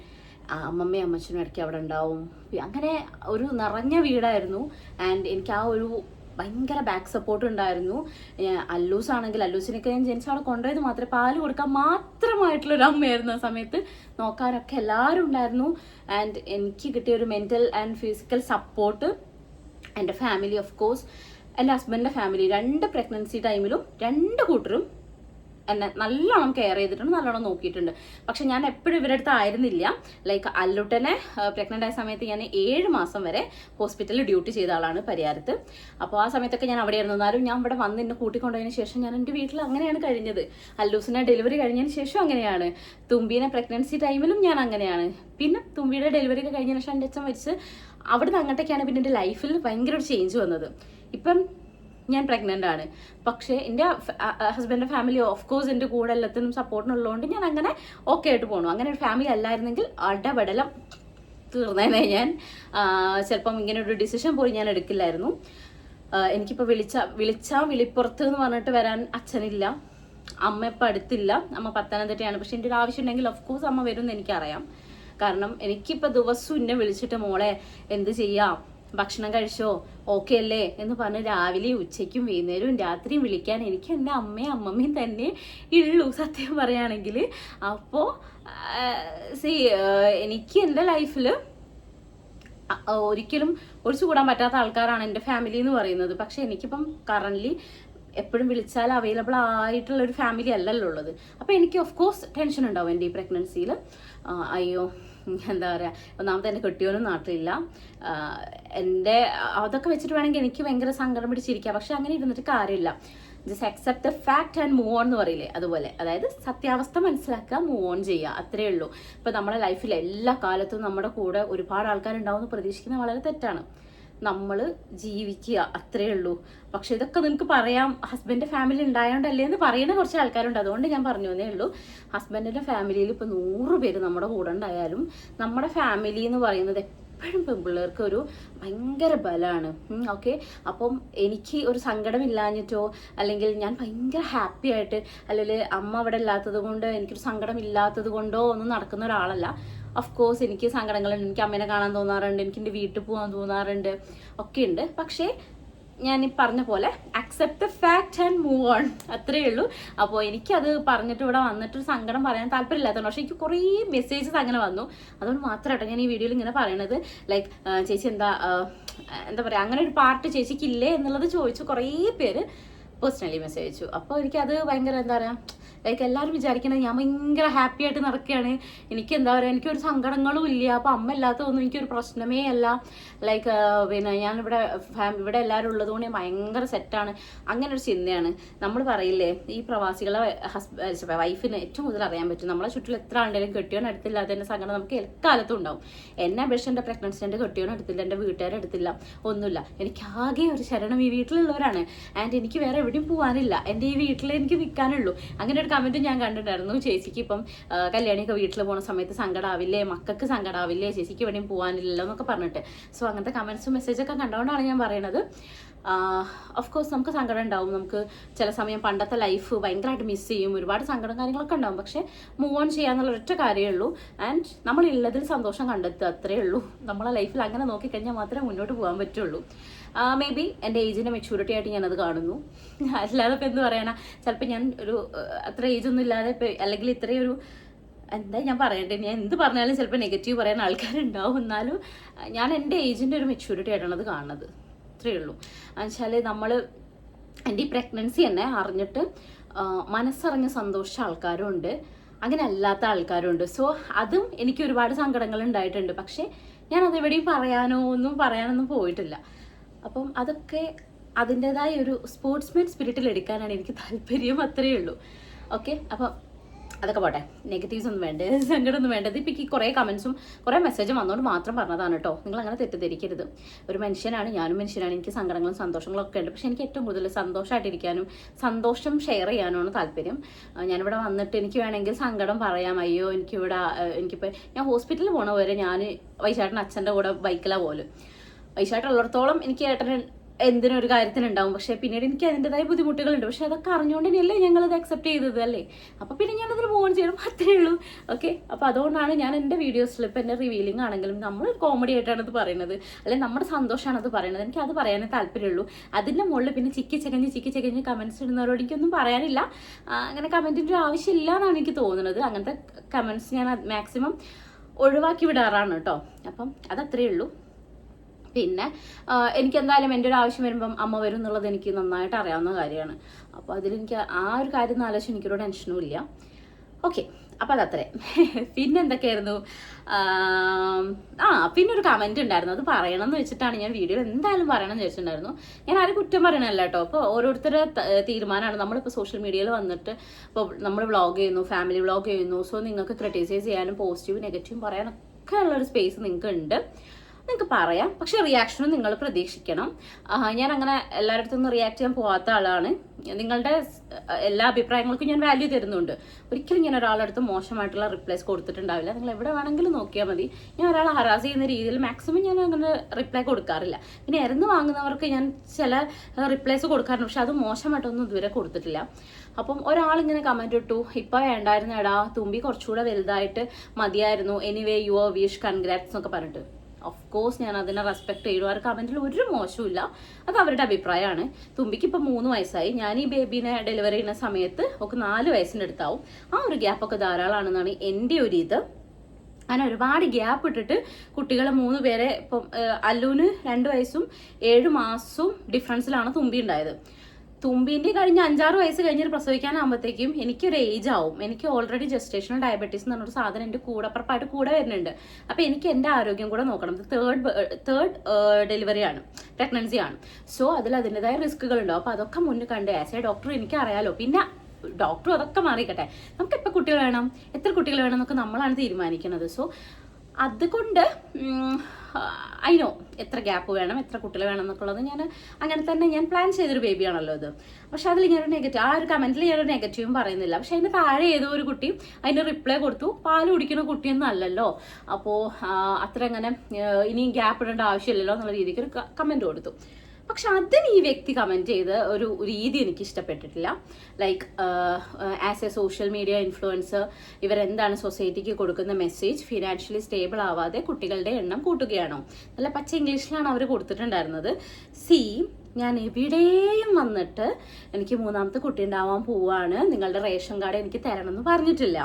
അമ്മമ്മ അമ്മമ്മയും അമ്മച്ചനും ഇടയ്ക്ക് അവിടെ ഉണ്ടാവും. അങ്ങനെ ഒരു നിറഞ്ഞ വീടായിരുന്നു. ആൻഡ് എനിക്ക് ആ ഒരു ഭയങ്കര ബാക്ക് സപ്പോർട്ട് ഉണ്ടായിരുന്നു. അല്ലൂസ് ആണെങ്കിൽ അല്ലൂസിനൊക്കെ ഞാൻ ജനിച്ച അവിടെ കൊണ്ടുപോയത് മാത്രമേ പാൽ കൊടുക്കാൻ മാത്രമായിട്ടുള്ള ഒരു അമ്മയായിരുന്നു ആ സമയത്ത്. നോക്കാനൊക്കെ എല്ലാവരും ഉണ്ടായിരുന്നു. ആൻഡ് എനിക്ക് കിട്ടിയ ഒരു മെന്റൽ ആൻഡ് ഫിസിക്കൽ സപ്പോർട്ട് എന്റെ ഫാമിലി ഓഫ് കോഴ്സ് എന്റെ ഹസ്ബൻഡിന്റെ ഫാമിലി രണ്ട് പ്രഗ്നൻസി ടൈമിലും രണ്ട് കൂട്ടരും എന്നെ നല്ലോണം കെയർ ചെയ്തിട്ടുണ്ട് നല്ലോണം നോക്കിയിട്ടുണ്ട്. പക്ഷെ ഞാൻ എപ്പോഴും ഇവരുടെ അടുത്ത് ആയിരുന്നില്ല. ലൈക്ക് അല്ലുട്ടനെ പ്രഗ്നന്റ് ആയ സമയത്ത് ഞാൻ ഏഴ് മാസം വരെ ഹോസ്പിറ്റലിൽ ഡ്യൂട്ടി ചെയ്ത ആളാണ് പരിയാരത്ത്. അപ്പോൾ ആ സമയത്തൊക്കെ ഞാൻ അവിടെ എന്നാലും ഞാൻ ഇവിടെ വന്ന് എന്നെ കൂട്ടിക്കൊണ്ടതിന് ശേഷം ഞാൻ എന്റെ വീട്ടിൽ അങ്ങനെയാണ് കഴിഞ്ഞത്. അല്ലൂസിനെ ഡെലിവറി കഴിഞ്ഞതിന് ശേഷം അങ്ങനെയാണ്. തുമ്പീനെ പ്രഗ്നൻസി ടൈമിലും ഞാൻ അങ്ങനെയാണ്. പിന്നെ തുമ്പിയുടെ ഡെലിവറി ഒക്കെ കഴിഞ്ഞതിന് ശേഷം എന്റെ അച്ഛൻ മരിച്ച് അവിടുന്ന് അങ്ങോട്ടേക്കാണ് പിന്നെ എന്റെ ലൈഫിൽ ഭയങ്കര ഒരു ചേഞ്ച് വന്നത്. ഇപ്പം ഞാൻ പ്രഗ്നന്റ് ആണ്. പക്ഷേ എന്റെ ഹസ്ബൻഡിന്റെ ഫാമിലി ഓഫ് കോഴ്സ് എന്റെ കൂടെ എല്ലാത്തിനും സപ്പോർട്ടിനുള്ളതുകൊണ്ട് ഞാൻ അങ്ങനെ ഓക്കെ ആയിട്ട് പോകണു അങ്ങനെ ഒരു ഫാമിലി അല്ലായിരുന്നെങ്കിൽ അടപടലം തീർന്നേനെ ഞാൻ. ചിലപ്പം ഇങ്ങനെ ഒരു ഡിസിഷൻ പോയി ഞാൻ എടുക്കില്ലായിരുന്നു. എനിക്കിപ്പോൾ വിളിച്ച വിളിച്ചാൽ വിളിപ്പുറത്ത് എന്ന് പറഞ്ഞിട്ട് വരാൻ അച്ഛനില്ല. അമ്മ ഇപ്പം അടുത്തില്ല. അമ്മ പത്തനംതിട്ടയാണ്. പക്ഷെ എന്റെ ഒരു ആവശ്യം ഉണ്ടെങ്കിൽ ഓഫ് കോഴ്സ് അമ്മ വരും എന്ന് എനിക്കറിയാം. കാരണം എനിക്കിപ്പോൾ ദിവസവും എന്നെ വിളിച്ചിട്ട് മോളെ എന്ത് ചെയ്യാം? ഭക്ഷണം കഴിച്ചോ? ഓക്കെ അല്ലേ? എന്ന് പറഞ്ഞ് രാവിലെയും ഉച്ചയ്ക്കും വൈകുന്നേരവും രാത്രിയും വിളിക്കാൻ എനിക്ക് എന്റെ അമ്മയും അമ്മമ്മയും തന്നെ ഉള്ളൂ സത്യം പറയുകയാണെങ്കിൽ അപ്പോൾ സി എനിക്ക് എന്റെ ലൈഫിൽ ഒരിക്കലും ഒഴിച്ചു കൂടാൻ പറ്റാത്ത ആൾക്കാരാണ് എന്റെ ഫാമിലി എന്ന് പറയുന്നത്. പക്ഷേ എനിക്കിപ്പം കറന്റ്ലി എപ്പോഴും വിളിച്ചാൽ അവൈലബിൾ ആയിട്ടുള്ള ഒരു ഫാമിലി അല്ലല്ലോ ഉള്ളത്. അപ്പോൾ എനിക്ക് ഓഫ് കോഴ്സ് ടെൻഷൻ ഉണ്ടാവും എന്റെ ഈ പ്രഗ്നൻസിയിൽ അയ്യോ എന്താ പറയുക ഒന്നാമത്തെ എന്റെ കെട്ടിയോനും നാട്ടിലില്ല. എന്റെ അതൊക്കെ വെച്ചിട്ട് വേണമെങ്കിൽ എനിക്ക് ഭയങ്കര സങ്കടം പിടിച്ചിരിക്കാം. പക്ഷെ അങ്ങനെ ഇരുന്നിട്ട് കാര്യമില്ല. Just accept the fact and move on എന്ന് പറയില്ലേ അതുപോലെ. അതായത് സത്യാവസ്ഥ മനസ്സിലാക്കുക മൂവ് ഓൺ ചെയ്യുക. അത്രേ ഉള്ളൂ. ഇപ്പം നമ്മുടെ ലൈഫിൽ എല്ലാ കാലത്തും നമ്മുടെ കൂടെ ഒരുപാട് ആൾക്കാരുണ്ടാവും എന്ന് പ്രതീക്ഷിക്കുന്നത് വളരെ തെറ്റാണ്. നമ്മൾ ജീവിക്കുക അത്രേ ഉള്ളൂ. പക്ഷെ ഇതൊക്കെ നിങ്ങൾക്ക് പറയാം ഹസ്ബൻഡ് ഫാമിലി ഉണ്ടായതുകൊണ്ടല്ലേ എന്ന് പറയുന്ന കുറച്ച് ആൾക്കാരുണ്ട്. അതുകൊണ്ട് ഞാൻ പറഞ്ഞു തന്നേ ഉള്ളൂ. ഹസ്ബൻഡിന്റെ ഫാമിലിയിൽ ഇപ്പൊ നൂറ് പേര് നമ്മുടെ കൂടെ ഉണ്ടായാലും നമ്മുടെ ഫാമിലി എന്ന് പറയുന്നത് എപ്പോഴും പെൺപിള്ളേർക്ക് ഒരു ഭയങ്കര ബലമാണ് ഓക്കെ അപ്പം എനിക്ക് ഒരു സങ്കടം ഇല്ലാഞ്ഞിട്ടോ അല്ലെങ്കിൽ ഞാൻ ഭയങ്കര ഹാപ്പി ആയിട്ട് അല്ലെങ്കിൽ അമ്മ അവിടെ ഇല്ലാത്തത് കൊണ്ട് എനിക്കൊരു സങ്കടം ഇല്ലാത്തത് കൊണ്ടോ ഒന്നും നടക്കുന്ന ഒരാളല്ല. ഓഫ് കോഴ്സ് എനിക്ക് സങ്കടങ്ങളുണ്ട്. എനിക്ക് അമ്മേനെ കാണാൻ തോന്നാറുണ്ട്. എനിക്ക് എന്റെ വീട്ടിൽ പോകാൻ തോന്നാറുണ്ട്. ഒക്കെ ഉണ്ട്. പക്ഷേ ഞാൻ ഈ പറഞ്ഞ പോലെ accept the fact and move on അത്രയേ ഉള്ളൂ. അപ്പോൾ എനിക്കത് പറഞ്ഞിട്ട് ഇവിടെ വന്നിട്ട് സങ്കടം പറയാൻ താല്പര്യമില്ലാത്തതുകൊണ്ട് പക്ഷേ എനിക്ക് കുറേ മെസ്സേജസ് അങ്ങനെ വന്നു. അതുകൊണ്ട് മാത്രമാട്ടോ ഞാൻ ഈ വീഡിയോയിൽ ഇങ്ങനെ പറയണത്. ലൈക്ക് ചേച്ചി എന്താ എന്താ പറയുക അങ്ങനെ ഒരു പാർട്ട് ചേച്ചിക്കില്ലേ എന്നുള്ളത് ചോദിച്ചു കുറേ പേര് പേഴ്സണലി മെസ്സേജ് അയച്ചു. അപ്പോൾ എനിക്കത് ഭയങ്കര എന്താ പറയുക ലൈക്ക് എല്ലാവരും വിചാരിക്കണത് ഞാൻ ഭയങ്കര ഹാപ്പി ആയിട്ട് നടക്കുകയാണ്. എനിക്ക് എന്താ പറയുക എനിക്കൊരു സങ്കടങ്ങളും ഇല്ല. അപ്പോൾ അമ്മ ഇല്ലാത്തതൊന്നും എനിക്കൊരു പ്രശ്നമേ അല്ല. ലൈക്ക് പിന്നെ ഞാനിവിടെ ഫാം ഇവിടെ എല്ലാവരും ഉള്ളതുകൊണ്ട് ഞാൻ ഭയങ്കര സെറ്റാണ് അങ്ങനെ ഒരു ചിന്തയാണ്. നമ്മൾ പറയില്ലേ ഈ പ്രവാസികളെ ഹസ്ബൻഡ് വൈഫിന് ഏറ്റവും കൂടുതൽ അറിയാൻ പറ്റും. നമ്മളെ ചുറ്റിൽ എത്ര ആളുടെയും കെട്ടിയോൻ അടുത്തില്ലാത്തതിന്റെ സങ്കടം നമുക്ക് എക്കാലത്തും ഉണ്ടാവും. എന്നെ അപേക്ഷിച്ച് എന്റെ പ്രഗ്നൻസി എന്റെ കെട്ടിയോൻ എടുത്തില്ല എന്റെ വീട്ടുകാരെ എടുത്തില്ല ഒന്നുമില്ല. എനിക്ക് ആകെ ഒരു ശരണം ഈ വീട്ടിലുള്ളവരാണ്. ആൻഡ് എനിക്ക് വേറെ എവിടെയും പോകാനില്ല എന്റെ ഈ വീട്ടിൽ എനിക്ക് നിൽക്കാനുള്ളൂ അങ്ങനെ കമന്റ് ഞാൻ കണ്ടിട്ടുണ്ടായിരുന്നു. ചേച്ചിക്ക് ഇപ്പം കല്യാണിയൊക്കെ വീട്ടിൽ പോകുന്ന സമയത്ത് സങ്കടാവില്ലേ? മക്കൾക്ക് സങ്കടാവില്ലേ? ചേച്ചിക്ക് എവിടെയും പോകാനില്ലല്ലോ എന്നൊക്കെ പറഞ്ഞിട്ട്. സോ അങ്ങനത്തെ കമൻസും മെസ്സേജൊക്കെ കണ്ടുകൊണ്ടാണ് ഞാൻ പറയണത്. ഓഫ് കോഴ്സ് നമുക്ക് സങ്കടം ഉണ്ടാവും. നമുക്ക് ചില സമയം പണ്ടത്തെ ലൈഫ് ഭയങ്കരമായിട്ട് മിസ് ചെയ്യും. ഒരുപാട് സങ്കടം കാര്യങ്ങളൊക്കെ ഉണ്ടാവും. പക്ഷേ മൂവ് ഓൺ ചെയ്യാന്നുള്ള ഒറ്റ കാര്യമേ ഉള്ളൂ. ആൻഡ് നമ്മൾ ഉള്ളതിൽ സന്തോഷം കണ്ടെത്തുക അത്രേ ഉള്ളൂ. നമ്മളെ ലൈഫിൽ അങ്ങനെ നോക്കിക്കഴിഞ്ഞാൽ മാത്രമേ മുന്നോട്ട് പോകാൻ പറ്റുള്ളൂ. മേ ബി എന്റെ ഏജിന്റെ മെച്യൂരിറ്റി ആയിട്ട് ഞാനത് കാണുന്നു. അല്ലാതെ ഇപ്പം എന്ത് പറയാനാ? ചിലപ്പോൾ ഞാൻ ഒരു അത്ര ഏജൊന്നും ഇല്ലാതെ അല്ലെങ്കിൽ ഇത്രയും ഒരു എന്താ ഞാൻ പറയണ്ടേ? ഞാൻ എന്ത് പറഞ്ഞാലും ചിലപ്പോൾ നെഗറ്റീവ് പറയാൻ ആൾക്കാരുണ്ടാവും. എന്നാലും ഞാൻ എന്റെ ഏജിന്റെ ഒരു മെച്യൂരിറ്റി ആയിട്ടാണ് അത് കാണുന്നത്. അത്രയേ ഉള്ളൂ. എന്നുവെച്ചാൽ നമ്മൾ എന്റെ ഈ പ്രഗ്നൻസി തന്നെ അറിഞ്ഞിട്ട് മനസ്സറിഞ്ഞ സന്തോഷിച്ച ആൾക്കാരും ഉണ്ട്. അങ്ങനെ അല്ലാത്ത ആൾക്കാരും ഉണ്ട്. സോ അതും എനിക്ക് ഒരുപാട് സങ്കടങ്ങൾ ഉണ്ടായിട്ടുണ്ട്. പക്ഷേ ഞാൻ അതെവിടെയും പറയാനോ ഒന്നും പറയാനൊന്നും പോയിട്ടില്ല. അപ്പം അതൊക്കെ അതിന്റെതായ ഒരു സ്പോർട്സ്മാൻ സ്പിരിറ്റിൽ എടുക്കാനാണ് എനിക്ക് താല്പര്യം അത്രയേ ഉള്ളൂ. ഓക്കെ അപ്പം അതൊക്കെ പോട്ടെ. നെഗറ്റീവ്സ് ഒന്നും വേണ്ട. സങ്കടമൊന്നും വേണ്ടത് ഇപ്പം ഈ കുറേ കമൻസും കുറേ മെസ്സേജും വന്നുകൊണ്ട് മാത്രം പറഞ്ഞതാണ് കേട്ടോ. നിങ്ങൾ അങ്ങനെ തെറ്റിദ്ധരിക്കരുത്. ഒരു മനുഷ്യനാണ് ഞാനും മനുഷ്യനാണ്. എനിക്ക് സങ്കടങ്ങളും സന്തോഷങ്ങളും ഒക്കെ ഉണ്ട്. പക്ഷെ എനിക്ക് ഏറ്റവും കൂടുതൽ സന്തോഷമായിട്ടിരിക്കാനും സന്തോഷം ഷെയർ ചെയ്യാനുമാണ് താല്പര്യം. ഞാനിവിടെ വന്നിട്ട് എനിക്ക് വേണമെങ്കിൽ സങ്കടം പറയാം. അയ്യോ എനിക്കിവിടെ എനിക്കിപ്പോൾ ഞാൻ ഹോസ്പിറ്റലിൽ പോണ വരെ ഞാൻ വൈശാട്ടൻ അച്ഛന്റെ കൂടെ ബൈക്കിലാണ് പോലും വൈശാട്ടൻ ഉള്ളിടത്തോളം എനിക്ക് ഏട്ടന് എന്തിനും ഒരു കാര്യത്തിനുണ്ടാവും പക്ഷേ പിന്നീട് എനിക്ക് അതിന്റെതായ ബുദ്ധിമുട്ടുകളുണ്ട്. പക്ഷെ അതൊക്കെ അറിഞ്ഞുകൊണ്ട് തന്നെയല്ലേ ഞങ്ങളത് അക്സെപ്റ്റ് ചെയ്തത് അല്ലേ? അപ്പോൾ പിന്നെ ഞാൻ ഞാനതിന് ഫോൺ ചെയ്യണം. അത്രേ ഉള്ളൂ. ഓക്കെ അപ്പോൾ അതുകൊണ്ടാണ് ഞാൻ എന്റെ വീഡിയോസിൽ ഇപ്പം എന്റെ റിവീലിംഗ് ആണെങ്കിലും നമ്മൾ കോമഡി ആയിട്ടാണ് ഇത് പറയുന്നത്. അല്ലെങ്കിൽ നമ്മുടെ സന്തോഷമാണ് അത് പറയുന്നത്. എനിക്ക് അത് പറയാനേ താല്പര്യമുള്ളൂ അതിന്റെ മുകളിൽ പിന്നെ ചിക്കി ചകഞ്ഞ് ചിക്കി ചകഞ്ഞ് കമൻസ് ഇടുന്നവരോട് എനിക്കൊന്നും പറയാനില്ല. അങ്ങനെ കമന്റിന്റെ ഒരു ആവശ്യമില്ല എന്നാണ് എനിക്ക് തോന്നുന്നത്. അങ്ങനത്തെ കമൻസ് ഞാൻ മാക്സിമം ഒഴിവാക്കി വിടാറാണ് കേട്ടോ അപ്പം അതത്രേ ഉള്ളൂ. പിന്നെ എനിക്ക് എന്തായാലും എന്റെ ഒരു ആവശ്യം വരുമ്പം അമ്മ വരും എന്നുള്ളത് എനിക്ക് നന്നായിട്ട് അറിയാവുന്ന കാര്യമാണ്. അപ്പോൾ അതിലെനിക്ക് ആ ഒരു കാര്യം എന്ന് ആലോചിച്ച് എനിക്കൊരു ടെൻഷനും ഇല്ല. ഓക്കെ അപ്പോൾ അതത്രേ. പിന്നെ എന്തൊക്കെയായിരുന്നു? ആം, പിന്നെ ഒരു കമന്റ് ഉണ്ടായിരുന്നു. അത് പറയണം എന്ന് വെച്ചിട്ടാണ് ഞാൻ വീഡിയോയിൽ എന്തായാലും പറയണം എന്ന് വെച്ചിട്ടുണ്ടായിരുന്നു ഞാൻ ആരും കുറ്റം പറയണല്ല കേട്ടോ. അപ്പോൾ ഓരോരുത്തരുടെ തീരുമാനമാണ്. നമ്മളിപ്പോൾ സോഷ്യൽ മീഡിയയിൽ വന്നിട്ട് ഇപ്പോൾ നമ്മൾ വ്ളോഗ് ചെയ്യുന്നു ഫാമിലി വ്ളോഗ് ചെയ്യുന്നു. സോ നിങ്ങൾക്ക് ക്രിട്ടിസൈസ് ചെയ്യാനും പോസിറ്റീവ് നെഗറ്റീവ് പറയാനൊക്കെ ഉള്ളൊരു സ്പേസ് നിങ്ങൾക്ക് ഉണ്ട്. നിങ്ങൾക്ക് പറയാം. പക്ഷെ റിയാക്ഷനും നിങ്ങൾ പ്രതീക്ഷിക്കണം. ഞാൻ അങ്ങനെ എല്ലാവരുടെ അടുത്തൊന്നും റിയാക്ട് ചെയ്യാൻ പോകാത്ത ആളാണ്. നിങ്ങളുടെ എല്ലാ അഭിപ്രായങ്ങൾക്കും ഞാൻ വാല്യൂ തരുന്നുണ്ട്. ഒരിക്കലും ഞാൻ ഒരാളുടെ അടുത്ത് മോശമായിട്ടുള്ള റിപ്ലൈസ് കൊടുത്തിട്ടുണ്ടാവില്ല. നിങ്ങൾ എവിടെ വേണമെങ്കിലും നോക്കിയാൽ മതി. ഞാൻ ഒരാളെ ഹറാസ് ചെയ്യുന്ന രീതിയിൽ മാക്സിമം ഞാൻ അങ്ങനെ റിപ്ലൈ കൊടുക്കാറില്ല. പിന്നെ ഇറന്ന് വാങ്ങുന്നവർക്ക് ഞാൻ ചില റിപ്ലൈസ് കൊടുക്കാറുണ്ട്. പക്ഷെ അത് മോശമായിട്ടൊന്നും ഇതുവരെ കൊടുത്തിട്ടില്ല. അപ്പം ഒരാളിങ്ങനെ കമന്റ് ഇട്ടു ഇപ്പം വേണ്ടായിരുന്നു എടാ തുമ്പി കുറച്ചുകൂടെ വലുതായിട്ട് മതിയായിരുന്നു. Anyway you your wish congrats എന്നൊക്കെ പറഞ്ഞിട്ട്. ഓഫ് കോഴ്സ് ഞാൻ അതിനെ റെസ്പെക്ട് ചെയ്യും ആ കമന്റിൽ ഒരു മോശമില്ല അത് അവരുടെ അഭിപ്രായമാണ്. തുമ്പിക്ക് ഇപ്പം മൂന്ന് വയസ്സായി. ഞാൻ ഈ ബേബീനെ ഡെലിവറി ചെയ്യുന്ന സമയത്ത് ഒക്കെ നാല് വയസ്സിന്റെ അടുത്താവും. ആ ഒരു ഗ്യാപ്പൊക്കെ ധാരാളമാണെന്നാണ് എന്റെ ഒരു ഇത്. അങ്ങനെ ഒരുപാട് ഗ്യാപ്പ് ഇട്ടിട്ട് കുട്ടികളെ മൂന്ന് പേരെ ഇപ്പം അല്ലൂന് രണ്ട് വയസ്സും ഏഴ് മാസവും ഡിഫറൻസിലാണ് തുമ്പി ഉണ്ടായത്. തുമ്പിന്റെ കഴിഞ്ഞ അഞ്ചാറ് വയസ്സ് കഴിഞ്ഞിട്ട് പ്രസവിക്കാനാകുമ്പോഴത്തേക്കും എനിക്കൊരു ഏജ് ആവും. എനിക്ക് ഓൾറെഡി ജസ്റ്റേഷണൽ ഡയബറ്റീസ് എന്ന് പറഞ്ഞൊരു സാധനം എന്റെ കൂടെ അപ്പുറപ്പായിട്ട് കൂടെ വരുന്നുണ്ട്. അപ്പോൾ എനിക്ക് എന്റെ ആരോഗ്യം കൂടെ നോക്കണം. തേർഡ് തേർഡ് ഡെലിവറി ആണ്. പ്രഗ്നൻസി ആണ്. സോ അതിൽ അതിന്റെതായ റിസ്കുകൾ ഉണ്ടാവും അപ്പോൾ അതൊക്കെ മുന്നിൽ കണ്ട് ആസ് എ ഡോക്ടർ എനിക്ക് അറിയാലോ പിന്നെ ഡോക്ടർ അതൊക്കെ മാറിക്കട്ടെ. നമുക്ക് എപ്പോൾ കുട്ടികൾ വേണം? എത്ര കുട്ടികൾ വേണം എന്നൊക്കെ നമ്മളാണ് തീരുമാനിക്കുന്നത്. സോ അതുകൊണ്ട് അതിനോ എത്ര ഗ്യാപ്പ് വേണം എത്ര കുട്ടികൾ വേണം എന്നൊക്കെയുള്ളത് ഞാൻ അങ്ങനെ തന്നെ ഞാൻ പ്ലാൻ ചെയ്തൊരു ബേബിയാണല്ലോ ഇത്. പക്ഷെ അതിൽ ഞാനൊരു നെഗറ്റീവ് ആ ഒരു കമന്റിൽ ഞാനൊരു നെഗറ്റീവും പറയുന്നില്ല. പക്ഷെ അതിന് താഴെ ഏതോ ഒരു കുട്ടി അതിന് റിപ്ലൈ കൊടുത്തു. പാൽ കുടിക്കുന്ന കുട്ടിയൊന്നും അല്ലല്ലോ. അപ്പോൾ അത്ര അങ്ങനെ ഇനി ഗ്യാപ്പ് ഇടേണ്ട ആവശ്യമില്ലല്ലോ എന്നുള്ള രീതിക്ക് ഒരു കമന്റ് കൊടുത്തു. പക്ഷെ അതിന് ഈ വ്യക്തി കമന്റ് ചെയ്ത ഒരു രീതി എനിക്ക് ഇഷ്ടപ്പെട്ടിട്ടില്ല like as a social media influencer ഇവരെന്താണ് സൊസൈറ്റിക്ക് കൊടുക്കുന്ന മെസ്സേജ് ഫിനാൻഷ്യലി സ്റ്റേബിൾ ആവാതെ കുട്ടികളുടെ എണ്ണം കൂട്ടുകയാണോ? നല്ല പച്ച ഇംഗ്ലീഷിലാണ് അവർ കൊടുത്തിട്ടുണ്ടായിരുന്നത്. സി ഞാൻ എവിടെയും വന്നിട്ട് എനിക്ക് മൂന്നാമത്തെ കുട്ടി ഉണ്ടാവാൻ പോവാണ്. നിങ്ങളുടെ റേഷൻ കാർഡ് എനിക്ക് തരണം എന്ന് പറഞ്ഞിട്ടില്ല.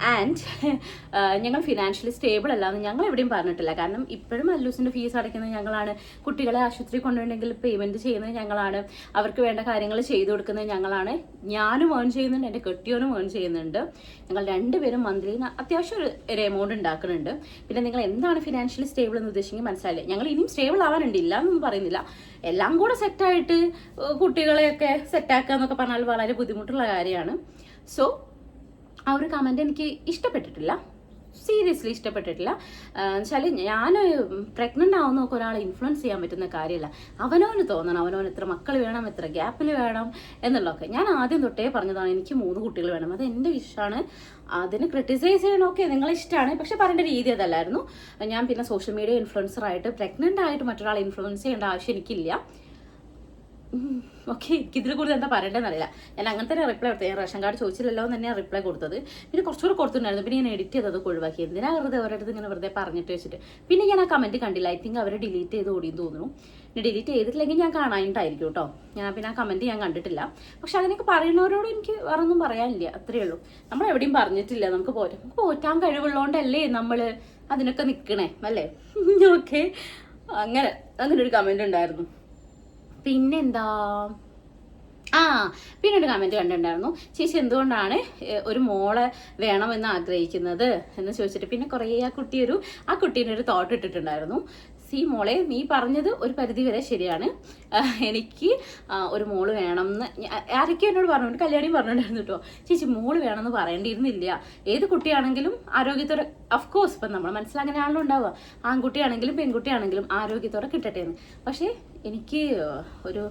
ആൻഡ് ഞങ്ങൾ ഫിനാൻഷ്യലി സ്റ്റേബിൾ അല്ല എന്ന് ഞങ്ങൾ എവിടെയും പറഞ്ഞിട്ടില്ല. കാരണം ഇപ്പോഴും അല്ലൂസിന്റെ ഫീസ് അടയ്ക്കുന്നത് ഞങ്ങളാണ്. കുട്ടികളെ ആശുപത്രി കൊണ്ടുണ്ടെങ്കിൽ പേയ്മെന്റ് ചെയ്യുന്നത് ഞങ്ങളാണ്. അവർക്ക് വേണ്ട കാര്യങ്ങൾ ചെയ്തു കൊടുക്കുന്നത് ഞങ്ങളാണ്. ഞാനും ഏൺ ചെയ്യുന്നുണ്ട് എന്റെ കെട്ടിയോനും ഏൺ ചെയ്യുന്നുണ്ട്. ഞങ്ങൾ രണ്ടുപേരും മന്ത്ലി അത്യാവശ്യം ഒരു എമൗണ്ട് ഉണ്ടാക്കുന്നുണ്ട്. പിന്നെ നിങ്ങൾ എന്താണ് ഫിനാൻഷ്യലി സ്റ്റേബിൾ എന്ന് ഉദ്ദേശിക്കുന്നത് മനസ്സിലായില്ലേ? ഞങ്ങൾ ഇനിയും സ്റ്റേബിൾ ആവാനുണ്ട്. ഇല്ല എന്നൊന്നും പറയുന്നില്ല. എല്ലാം കൂടെ സെറ്റായിട്ട് കുട്ടികളെയൊക്കെ സെറ്റാക്കുക എന്നൊക്കെ പറഞ്ഞാൽ വളരെ ബുദ്ധിമുട്ടുള്ള കാര്യമാണ്. സോ ആ ഒരു കമന്റ് എനിക്ക് ഇഷ്ടപ്പെട്ടിട്ടില്ല. സീരിയസ്ലി ഇഷ്ടപ്പെട്ടിട്ടില്ല. വെച്ചാൽ ഞാൻ പ്രഗ്നന്റ് ആവുന്നൊക്കെ ഒരാളെ ഇൻഫ്ലുവൻസ് ചെയ്യാൻ പറ്റുന്ന കാര്യമല്ല അവനവന് തോന്നണം അവനവന് എത്ര മക്കൾ വേണം എത്ര ഗ്യാപ്പിൽ വേണം എന്നുള്ളതൊക്കെ. ഞാൻ ആദ്യം തൊട്ടേ പറഞ്ഞതാണ് എനിക്ക് മൂന്ന് കുട്ടികൾ വേണം. അത് എന്റെ വിഷാണ് അതിന് ക്രിട്ടിസൈസ് ചെയ്യണമൊക്കെ നിങ്ങളെ ഇഷ്ടമാണ് പക്ഷെ പറയേണ്ട രീതി അതല്ലായിരുന്നു. ഞാൻ പിന്നെ സോഷ്യൽ മീഡിയ ഇൻഫ്ലുവൻസർ ആയിട്ട് പ്രഗ്നന്റ് ആയിട്ട് മറ്റൊരാളെ ഇൻഫ്ലുവൻസ് ചെയ്യേണ്ട ആവശ്യം എനിക്കില്ല. ഓക്കെ എനിക്ക് ഇതിൽ കൂടുതൽ എന്താ പറയേണ്ടതെന്ന് അറിയില്ല ഞാൻ അങ്ങനെ തന്നെ റിപ്ലൈ കൊടുത്തത്. ഞാൻ റേഷൻ കാർഡ് ചോദിച്ചില്ലല്ലോ എന്ന് തന്നെയാണ് റിപ്ലൈ കൊടുത്തത്. പിന്നെ കുറച്ചുകൂടെ കൊടുത്തിട്ടുണ്ടായിരുന്നു. പിന്നെ ഞാൻ എഡിറ്റ് ചെയ്തത് ഒഴിവാക്കി. എന്തിനാ വെറുതെ അവരുടെ അടുത്ത് ഇങ്ങനെ വെറുതെ പറഞ്ഞിട്ട് വെച്ചിട്ട്? പിന്നെ ഞാൻ ആ കമന്റ് കണ്ടില്ല. ഐ തിങ്ക് അവർ ഡിലീറ്റ് ചെയ്ത് ഓടിയെന്ന് തോന്നുന്നു. പിന്നെ ഡിലീറ്റ് ചെയ്തിട്ടില്ലെങ്കിൽ ഞാൻ കാണാനായിട്ടായിരിക്കും കേട്ടോ. ഞാൻ പിന്നെ ആ കമന്റ് ഞാൻ കണ്ടിട്ടില്ല. പക്ഷെ അതിനൊക്കെ പറയുന്നവരോട് എനിക്ക് വേറെ ഒന്നും പറയാനില്ല. അത്രയേ ഉള്ളൂ. നമ്മൾ എവിടെയും പറഞ്ഞിട്ടില്ല. നമുക്ക് പോറ്റാം നമുക്ക് പോറ്റാൻ കഴിവുള്ളതുകൊണ്ടല്ലേ നമ്മൾ അതിനൊക്കെ നിൽക്കണേ അല്ലേ? ഓക്കെ. അങ്ങനെ. അങ്ങനെ ഒരു കമന്റ് ഉണ്ടായിരുന്നു. പിന്നെന്താ? ആ പിന്നെ ഒരു കമന്റ് കണ്ടിട്ടുണ്ടായിരുന്നു. ചേച്ചി എന്തുകൊണ്ടാണ് ഒരു മോളെ വേണമെന്ന് ആഗ്രഹിക്കുന്നത് എന്ന് ചോദിച്ചിട്ട് പിന്നെ കുറേ ആ കുട്ടി ഒരു ആ കുട്ടീനെ ഒരു തോട്ട് ഇട്ടിട്ടുണ്ടായിരുന്നു. സി മോളെ നീ പറഞ്ഞത് ഒരു പരിധി വരെ ശരിയാണ് എനിക്ക് ഒരു മോൾ വേണം എന്ന് ആരൊക്കെ എന്നോട് പറഞ്ഞു കല്യാണിയും പറഞ്ഞിട്ടുണ്ടായിരുന്നു കേട്ടോ. ചേച്ചി മോൾ വേണമെന്ന് പറയേണ്ടിയിരുന്നില്ല. ഏത് കുട്ടിയാണെങ്കിലും ആരോഗ്യത്തോടെ അഫ്കോഴ്സ് ഇപ്പം നമ്മൾ മനസ്സിലങ്ങനെയാണല്ലോ ഉണ്ടാവുക. ആൺകുട്ടിയാണെങ്കിലും പെൺകുട്ടിയാണെങ്കിലും ആരോഗ്യത്തോടെ കിട്ടട്ടെ എന്ന്. പക്ഷേ എനിക്ക് ഒരു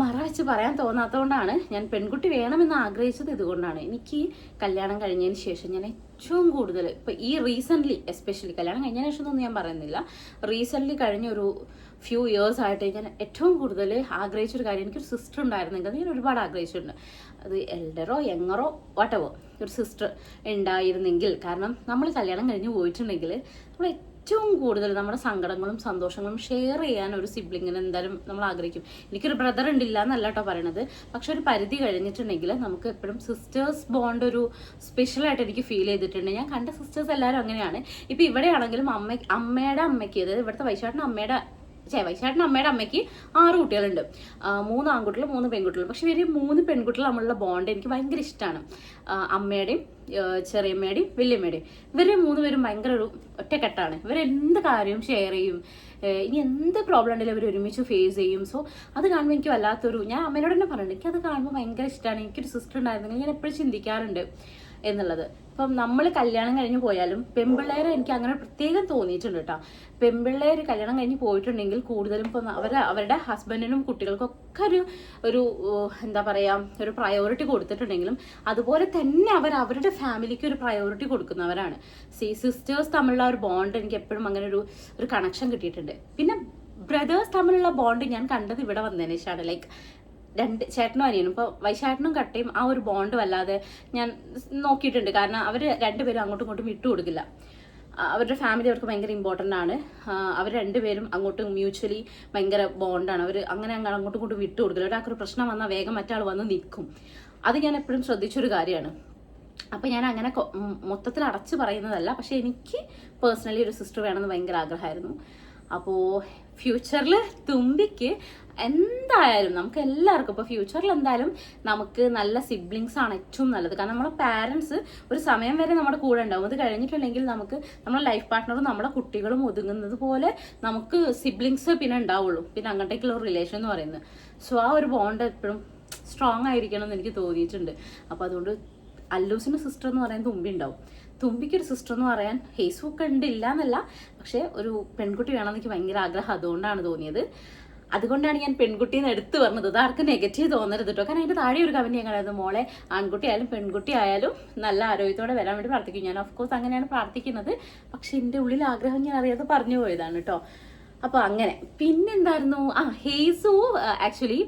മറ പറയാൻ തോന്നാത്തതുകൊണ്ടാണ് ഞാൻ പെൺകുട്ടി വേണമെന്ന് ആഗ്രഹിച്ചത് ഇതുകൊണ്ടാണ്. എനിക്ക് കല്യാണം കഴിഞ്ഞതിന് ശേഷം ഞാൻ ഏറ്റവും കൂടുതൽ ഇപ്പം ഈ റീസെന്റ്ലി എസ്പെഷ്യലി കല്യാണം കഴിഞ്ഞതിന് ശേഷം ഒന്നും ഞാൻ പറയുന്നില്ല. റീസെന്റ്ലി കഴിഞ്ഞ ഒരു ഫ്യൂ ഇയേഴ്സ് ആയിട്ട് ഞാൻ ഏറ്റവും കൂടുതൽ ആഗ്രഹിച്ചൊരു കാര്യം എനിക്കൊരു സിസ്റ്റർ ഉണ്ടായിരുന്നെങ്കിൽ ഞാൻ ഒരുപാട് ആഗ്രഹിച്ചിട്ടുണ്ട്. അത് എൽഡറോ യങ്ങറോ വാട്ടവോ ഒരു സിസ്റ്റർ ഉണ്ടായിരുന്നെങ്കിൽ കാരണം നമ്മൾ കല്യാണം കഴിഞ്ഞ് പോയിട്ടുണ്ടെങ്കിൽ നമ്മൾ ഏറ്റവും കൂടുതൽ നമ്മുടെ സങ്കടങ്ങളും സന്തോഷങ്ങളും ഷെയർ ചെയ്യാൻ ഒരു സിബ്ലിങ്ങിന് എന്തായാലും നമ്മൾ ആഗ്രഹിക്കും. എനിക്കൊരു ബ്രദർ ഉണ്ടില്ല എന്നല്ല കേട്ടോ പറയണത്. പക്ഷെ ഒരു പരിധി കഴിഞ്ഞിട്ടുണ്ടെങ്കിൽ നമുക്ക് എപ്പോഴും സിസ്റ്റേഴ്സ് ബോണ്ട് ഒരു സ്പെഷ്യലായിട്ട് എനിക്ക് ഫീൽ ചെയ്തിട്ടുണ്ട്. ഞാൻ കണ്ട സിസ്റ്റേഴ്സ് എല്ലാവരും അങ്ങനെയാണ്. ഇപ്പം ഇവിടെയാണെങ്കിലും അമ്മ അമ്മയുടെ അമ്മയ്ക്ക് അതായത് ഇവിടുത്തെ വൈശാട്ടിന് അമ്മയുടെ ചേ വൈശാട്ടിന് അമ്മയുടെ അമ്മയ്ക്ക് ആറ് കുട്ടികളുണ്ട്. മൂന്ന് ആൺകുട്ടികളും മൂന്ന് പെൺകുട്ടികളും പക്ഷെ ഇവർ മൂന്ന് പെൺകുട്ടികൾ നമ്മളുടെ ബോണ്ട് എനിക്ക് ഭയങ്കര ഇഷ്ടമാണ് അമ്മയുടെയും ചെറിയമ്മയുടെയും വലിയമ്മയുടെയും. ഇവരെ മൂന്ന് പേരും ഭയങ്കര ഒരു ഒറ്റക്കെട്ടാണ്. ഇവരെന്ത് കാര്യവും ഷെയർ ചെയ്യും. ഇനി എന്ത് പ്രോബ്ലം ഉണ്ടെങ്കിലും അവർ ഒരുമിച്ച് ഫേസ് ചെയ്യും. സോ അത് കാണുമ്പോൾ എനിക്ക് വല്ലാത്തൊരു ഞാൻ അമ്മേനോട് തന്നെ പറഞ്ഞിട്ടുണ്ട് എനിക്കത് കാണുമ്പോൾ ഭയങ്കര ഇഷ്ടമാണ് എനിക്കൊരു സിസ്റ്റർ ഉണ്ടായിരുന്നെങ്കിൽ ഞാൻ എപ്പോഴും ചിന്തിക്കാറുണ്ട്. എന്നുള്ളത്. ഇപ്പം നമ്മൾ കല്യാണം കഴിഞ്ഞ് പോയാലും പെമ്പിള്ളേരെ എനിക്ക് അങ്ങനെ പ്രത്യേകം തോന്നിയിട്ടുണ്ട് കേട്ടോ പെൺപിള്ളേർ കല്യാണം കഴിഞ്ഞ് പോയിട്ടുണ്ടെങ്കിൽ കൂടുതലും ഇപ്പം അവർ അവരുടെ ഹസ്ബൻഡിനും കുട്ടികൾക്കൊക്കെ ഒരു ഒരു എന്താ പറയുക ഒരു പ്രയോറിറ്റി കൊടുത്തിട്ടുണ്ടെങ്കിലും അതുപോലെ തന്നെ അവർ അവരുടെ ഫാമിലിക്ക് ഒരു പ്രയോറിറ്റി കൊടുക്കുന്നവരാണ്. സി സിസ്റ്റേഴ്സ് തമ്മിലുള്ള ഒരു ബോണ്ട് എനിക്ക് എപ്പോഴും അങ്ങനെ ഒരു ഒരു കണക്ഷൻ കിട്ടിയിട്ടുണ്ട്. പിന്നെ ബ്രദേഴ്സ് തമ്മിലുള്ള ബോണ്ട് ഞാൻ കണ്ടത് ഇവിടെ വന്നതിന് ശേഷമാണ്. ലൈക്ക് രണ്ട് ചേട്ടനും അനിയനും. ഇപ്പോൾ വൈശാട്ടനും കട്ടയും ആ ഒരു ബോണ്ട് വല്ലാതെ ഞാൻ നോക്കിയിട്ടുണ്ട്. കാരണം അവർ രണ്ടുപേരും അങ്ങോട്ടും ഇങ്ങോട്ടും വിട്ടു കൊടുക്കില്ല. അവരുടെ ഫാമിലി അവർക്ക് ഭയങ്കര ഇമ്പോർട്ടന്റ് ആണ്. അവർ രണ്ടുപേരും അങ്ങോട്ടും മ്യൂച്വലി ഭയങ്കര ബോണ്ടാണ് അവർ അങ്ങനെ അങ്ങോട്ട് അങ്ങോട്ടും ഇങ്ങോട്ടും വിട്ടു കൊടുക്കില്ല. ഒരാൾക്കൊരു പ്രശ്നം വന്നാൽ വേഗം മറ്റാൾ വന്ന് നിൽക്കും. അത് ഞാൻ എപ്പോഴും ശ്രദ്ധിച്ചൊരു കാര്യമാണ്. അപ്പം ഞാൻ അങ്ങനെ മൊത്തത്തിൽ അടച്ചു പറയുന്നതല്ല. പക്ഷെ എനിക്ക് പേഴ്സണലി ഒരു സിസ്റ്റർ വേണമെന്ന് ഭയങ്കര ആഗ്രഹമായിരുന്നു. അപ്പോൾ ഫ്യൂച്ചറിൽ തുമ്പിക്ക് എന്തായാലും നമുക്ക് എല്ലാവർക്കും ഇപ്പോൾ ഫ്യൂച്ചറിൽ എന്തായാലും നമുക്ക് നല്ല സിബ്ലിങ്സ് ആണ് ഏറ്റവും നല്ലത്. കാരണം നമ്മുടെ പാരൻസ് ഒരു സമയം വരെ നമ്മുടെ കൂടെ ഉണ്ടാവും. അത് കഴിഞ്ഞിട്ടുണ്ടെങ്കിൽ നമുക്ക് നമ്മുടെ ലൈഫ് പാർട്ട്ണറും നമ്മുടെ കുട്ടികളും ഒതുങ്ങുന്നത് പോലെ നമുക്ക് സിബ്ലിങ്സ് പിന്നെ ഉണ്ടാവുള്ളൂ. പിന്നെ അങ്ങോട്ടേക്കുള്ള റിലേഷൻ എന്ന് പറയുന്നത്. സോ ആ ഒരു ബോണ്ട് എപ്പോഴും സ്ട്രോങ് ആയിരിക്കണം എന്ന് എനിക്ക് തോന്നിയിട്ടുണ്ട്. അപ്പോൾ അതുകൊണ്ട് അല്ലൂസിന് സിസ്റ്റർ എന്ന് പറയാൻ തുമ്പി ഉണ്ടാവും. തുമ്പിക്ക് ഒരു സിസ്റ്റർ എന്ന് പറയാൻ ഫേസ്ബുക്ക് ഉണ്ട് ഇല്ല എന്നല്ല പക്ഷേ ഒരു പെൺകുട്ടി വേണമെന്ന് എനിക്ക് ഭയങ്കര ആഗ്രഹം. അതുകൊണ്ടാണ് തോന്നിയത്. അതുകൊണ്ടാണ് ഞാൻ പെൺകുട്ടീന്ന് എടുത്തു പറഞ്ഞത്. അത് ആർക്കും നെഗറ്റീവ് തോന്നരുത് കേട്ടോ കാരണം അതിന്റെ താഴെ ഒരു കമന്റ് ഞങ്ങളായിരുന്നു മോളെ ആൺകുട്ടി ആയാലും പെൺകുട്ടി ആയാലും നല്ല ആരോഗ്യത്തോടെ വരാൻ വേണ്ടി പ്രാർത്ഥിക്കും. ഞാൻ ഓഫ് കോഴ്സ് അങ്ങനെയാണ് പ്രാർത്ഥിക്കുന്നത്. പക്ഷെ എന്റെ ഉള്ളിൽ ആഗ്രഹം ഞാൻ അറിയാതെ പറഞ്ഞു പോയതാണ് കേട്ടോ അപ്പോൾ അങ്ങനെ. പിന്നെന്തായിരുന്നു? ആ ഹേസു ആക്ച്വലി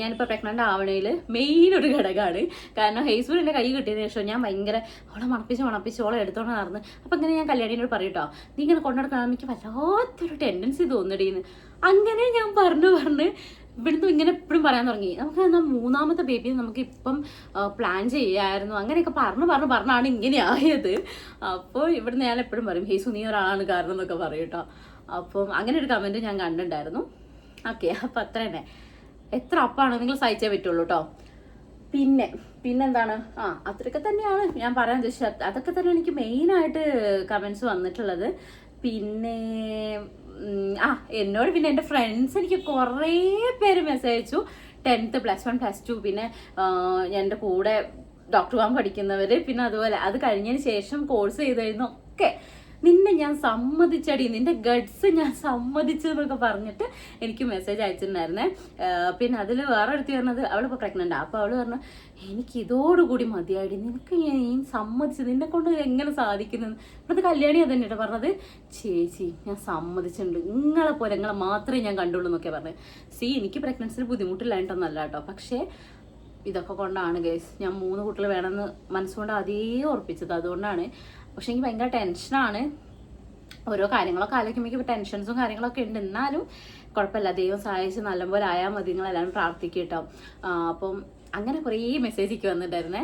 ഞാനിപ്പോൾ പ്രഗ്നന്റ് ആവണയിൽ മെയിൻ ഒരു ഘടകമാണ്. കാരണം ഹേസു എന്റെ കൈ കിട്ടിയതിന് ശേഷം ഞാൻ ഭയങ്കര ഓളെ മണപ്പിച്ച് മണപ്പിച്ച് ഓളെ എടുത്തോണ്ട് നടന്ന്. അപ്പം ഇങ്ങനെ ഞാൻ കല്യാണിനോട് കേട്ടോ നീ ഇങ്ങനെ കൊണ്ടുനടക്കണം എനിക്ക് വല്ലാത്തൊരു ടെൻഡൻസി തോന്നിടീന്ന് അങ്ങനെ ഞാൻ പറഞ്ഞു പറഞ്ഞ്. ഇവിടുന്ന് ഇങ്ങനെ എപ്പോഴും പറയാൻ തുടങ്ങി. നമുക്ക് എന്നാൽ മൂന്നാമത്തെ ബേബി നമുക്ക് ഇപ്പം പ്ലാൻ ചെയ്യായിരുന്നു. അങ്ങനെയൊക്കെ പറഞ്ഞു പറഞ്ഞു പറഞ്ഞാണ് ഇങ്ങനെ ആയത്. അപ്പോൾ ഇവിടുന്ന് ഞാൻ എപ്പോഴും പറയും ഹേസു നീ ഒരാളാണ് കാരണം എന്നൊക്കെ പറയും കേട്ടോ. അപ്പം അങ്ങനെ ഒരു കമന്റ് ഞാൻ കണ്ടിട്ടുണ്ടായിരുന്നു. ഓക്കെ അപ്പം അത്ര തന്നെ. എത്ര അപ്പാണ്? നിങ്ങൾ സഹിച്ചേ പറ്റുള്ളൂ കേട്ടോ. പിന്നെ പിന്നെന്താണ്? ആ അത്രയൊക്കെ തന്നെയാണ്. ഞാൻ പറയാൻ ഉദ്ദേശിച്ചത്. അതൊക്കെ തന്നെ എനിക്ക് മെയിനായിട്ട് കമൻസ് വന്നിട്ടുള്ളത്. പിന്നെ ആ എന്നോട് പിന്നെ എന്റെ ഫ്രണ്ട്സ് എനിക്ക് കുറേ പേര് മെസ്സേജ് അയച്ചു. Tenth plus one plus two പിന്നെ എന്റെ കൂടെ ഡോക്ടർ പോകാൻ പഠിക്കുന്നവർ പിന്നെ അതുപോലെ അത് കഴിഞ്ഞതിന് ശേഷം കോഴ്സ് ചെയ്ത് കഴിഞ്ഞൊക്കെ നിന്നെ ഞാൻ സമ്മതിച്ചടി നിന്റെ ഗഡ്സ് ഞാൻ സമ്മതിച്ചു എന്നൊക്കെ പറഞ്ഞിട്ട് എനിക്ക് മെസ്സേജ് അയച്ചിട്ടുണ്ടായിരുന്നേ. പിന്നെ അതിൽ വേറെ എടുത്ത് പറഞ്ഞത് അവളിപ്പോൾ പ്രഗ്നന്റ് അപ്പോൾ അവൾ പറഞ്ഞു എനിക്ക് ഇതോടുകൂടി മതിയായി നിനക്ക് ഞാൻ സമ്മതിച്ചു നിന്നെ കൊണ്ട് എങ്ങനെ സാധിക്കുന്നു? ഇപ്പോഴത്തെ കല്യാണി അത് തന്നെയാണ് പറഞ്ഞത്. ചേച്ചി ഞാൻ സമ്മതിച്ചിട്ടുണ്ട്. നിങ്ങളെ പോലെ നിങ്ങളെ മാത്രമേ ഞാൻ കണ്ടുള്ളൂ എന്നൊക്കെ പറഞ്ഞത്. സി എനിക്ക് പ്രഗ്നൻസിന് ബുദ്ധിമുട്ടില്ലായിട്ടൊന്നല്ല കേട്ടോ പക്ഷേ ഇതൊക്കെ കൊണ്ടാണ് ഗേസ് ഞാൻ മൂന്ന് കുട്ടികൾ വേണമെന്ന് മനസ്സുകൊണ്ട് അതേ ഉറപ്പിച്ചത്. അതുകൊണ്ടാണ് പക്ഷെ എനിക്ക് ഭയങ്കര ടെൻഷനാണ്. ഓരോ കാര്യങ്ങളൊക്കെ ആലോചിക്കുമ്പോൾ ടെൻഷൻസും കാര്യങ്ങളൊക്കെ ഉണ്ട്. എന്നാലും കുഴപ്പമില്ല. ദൈവം സഹായിച്ച് നല്ലപോലെ ആയാൽ മതി നിങ്ങളെല്ലാവരും കേട്ടോ. അപ്പം അങ്ങനെ കുറേ മെസ്സേജ് ഒക്കെ വന്നിട്ടായിരുന്നേ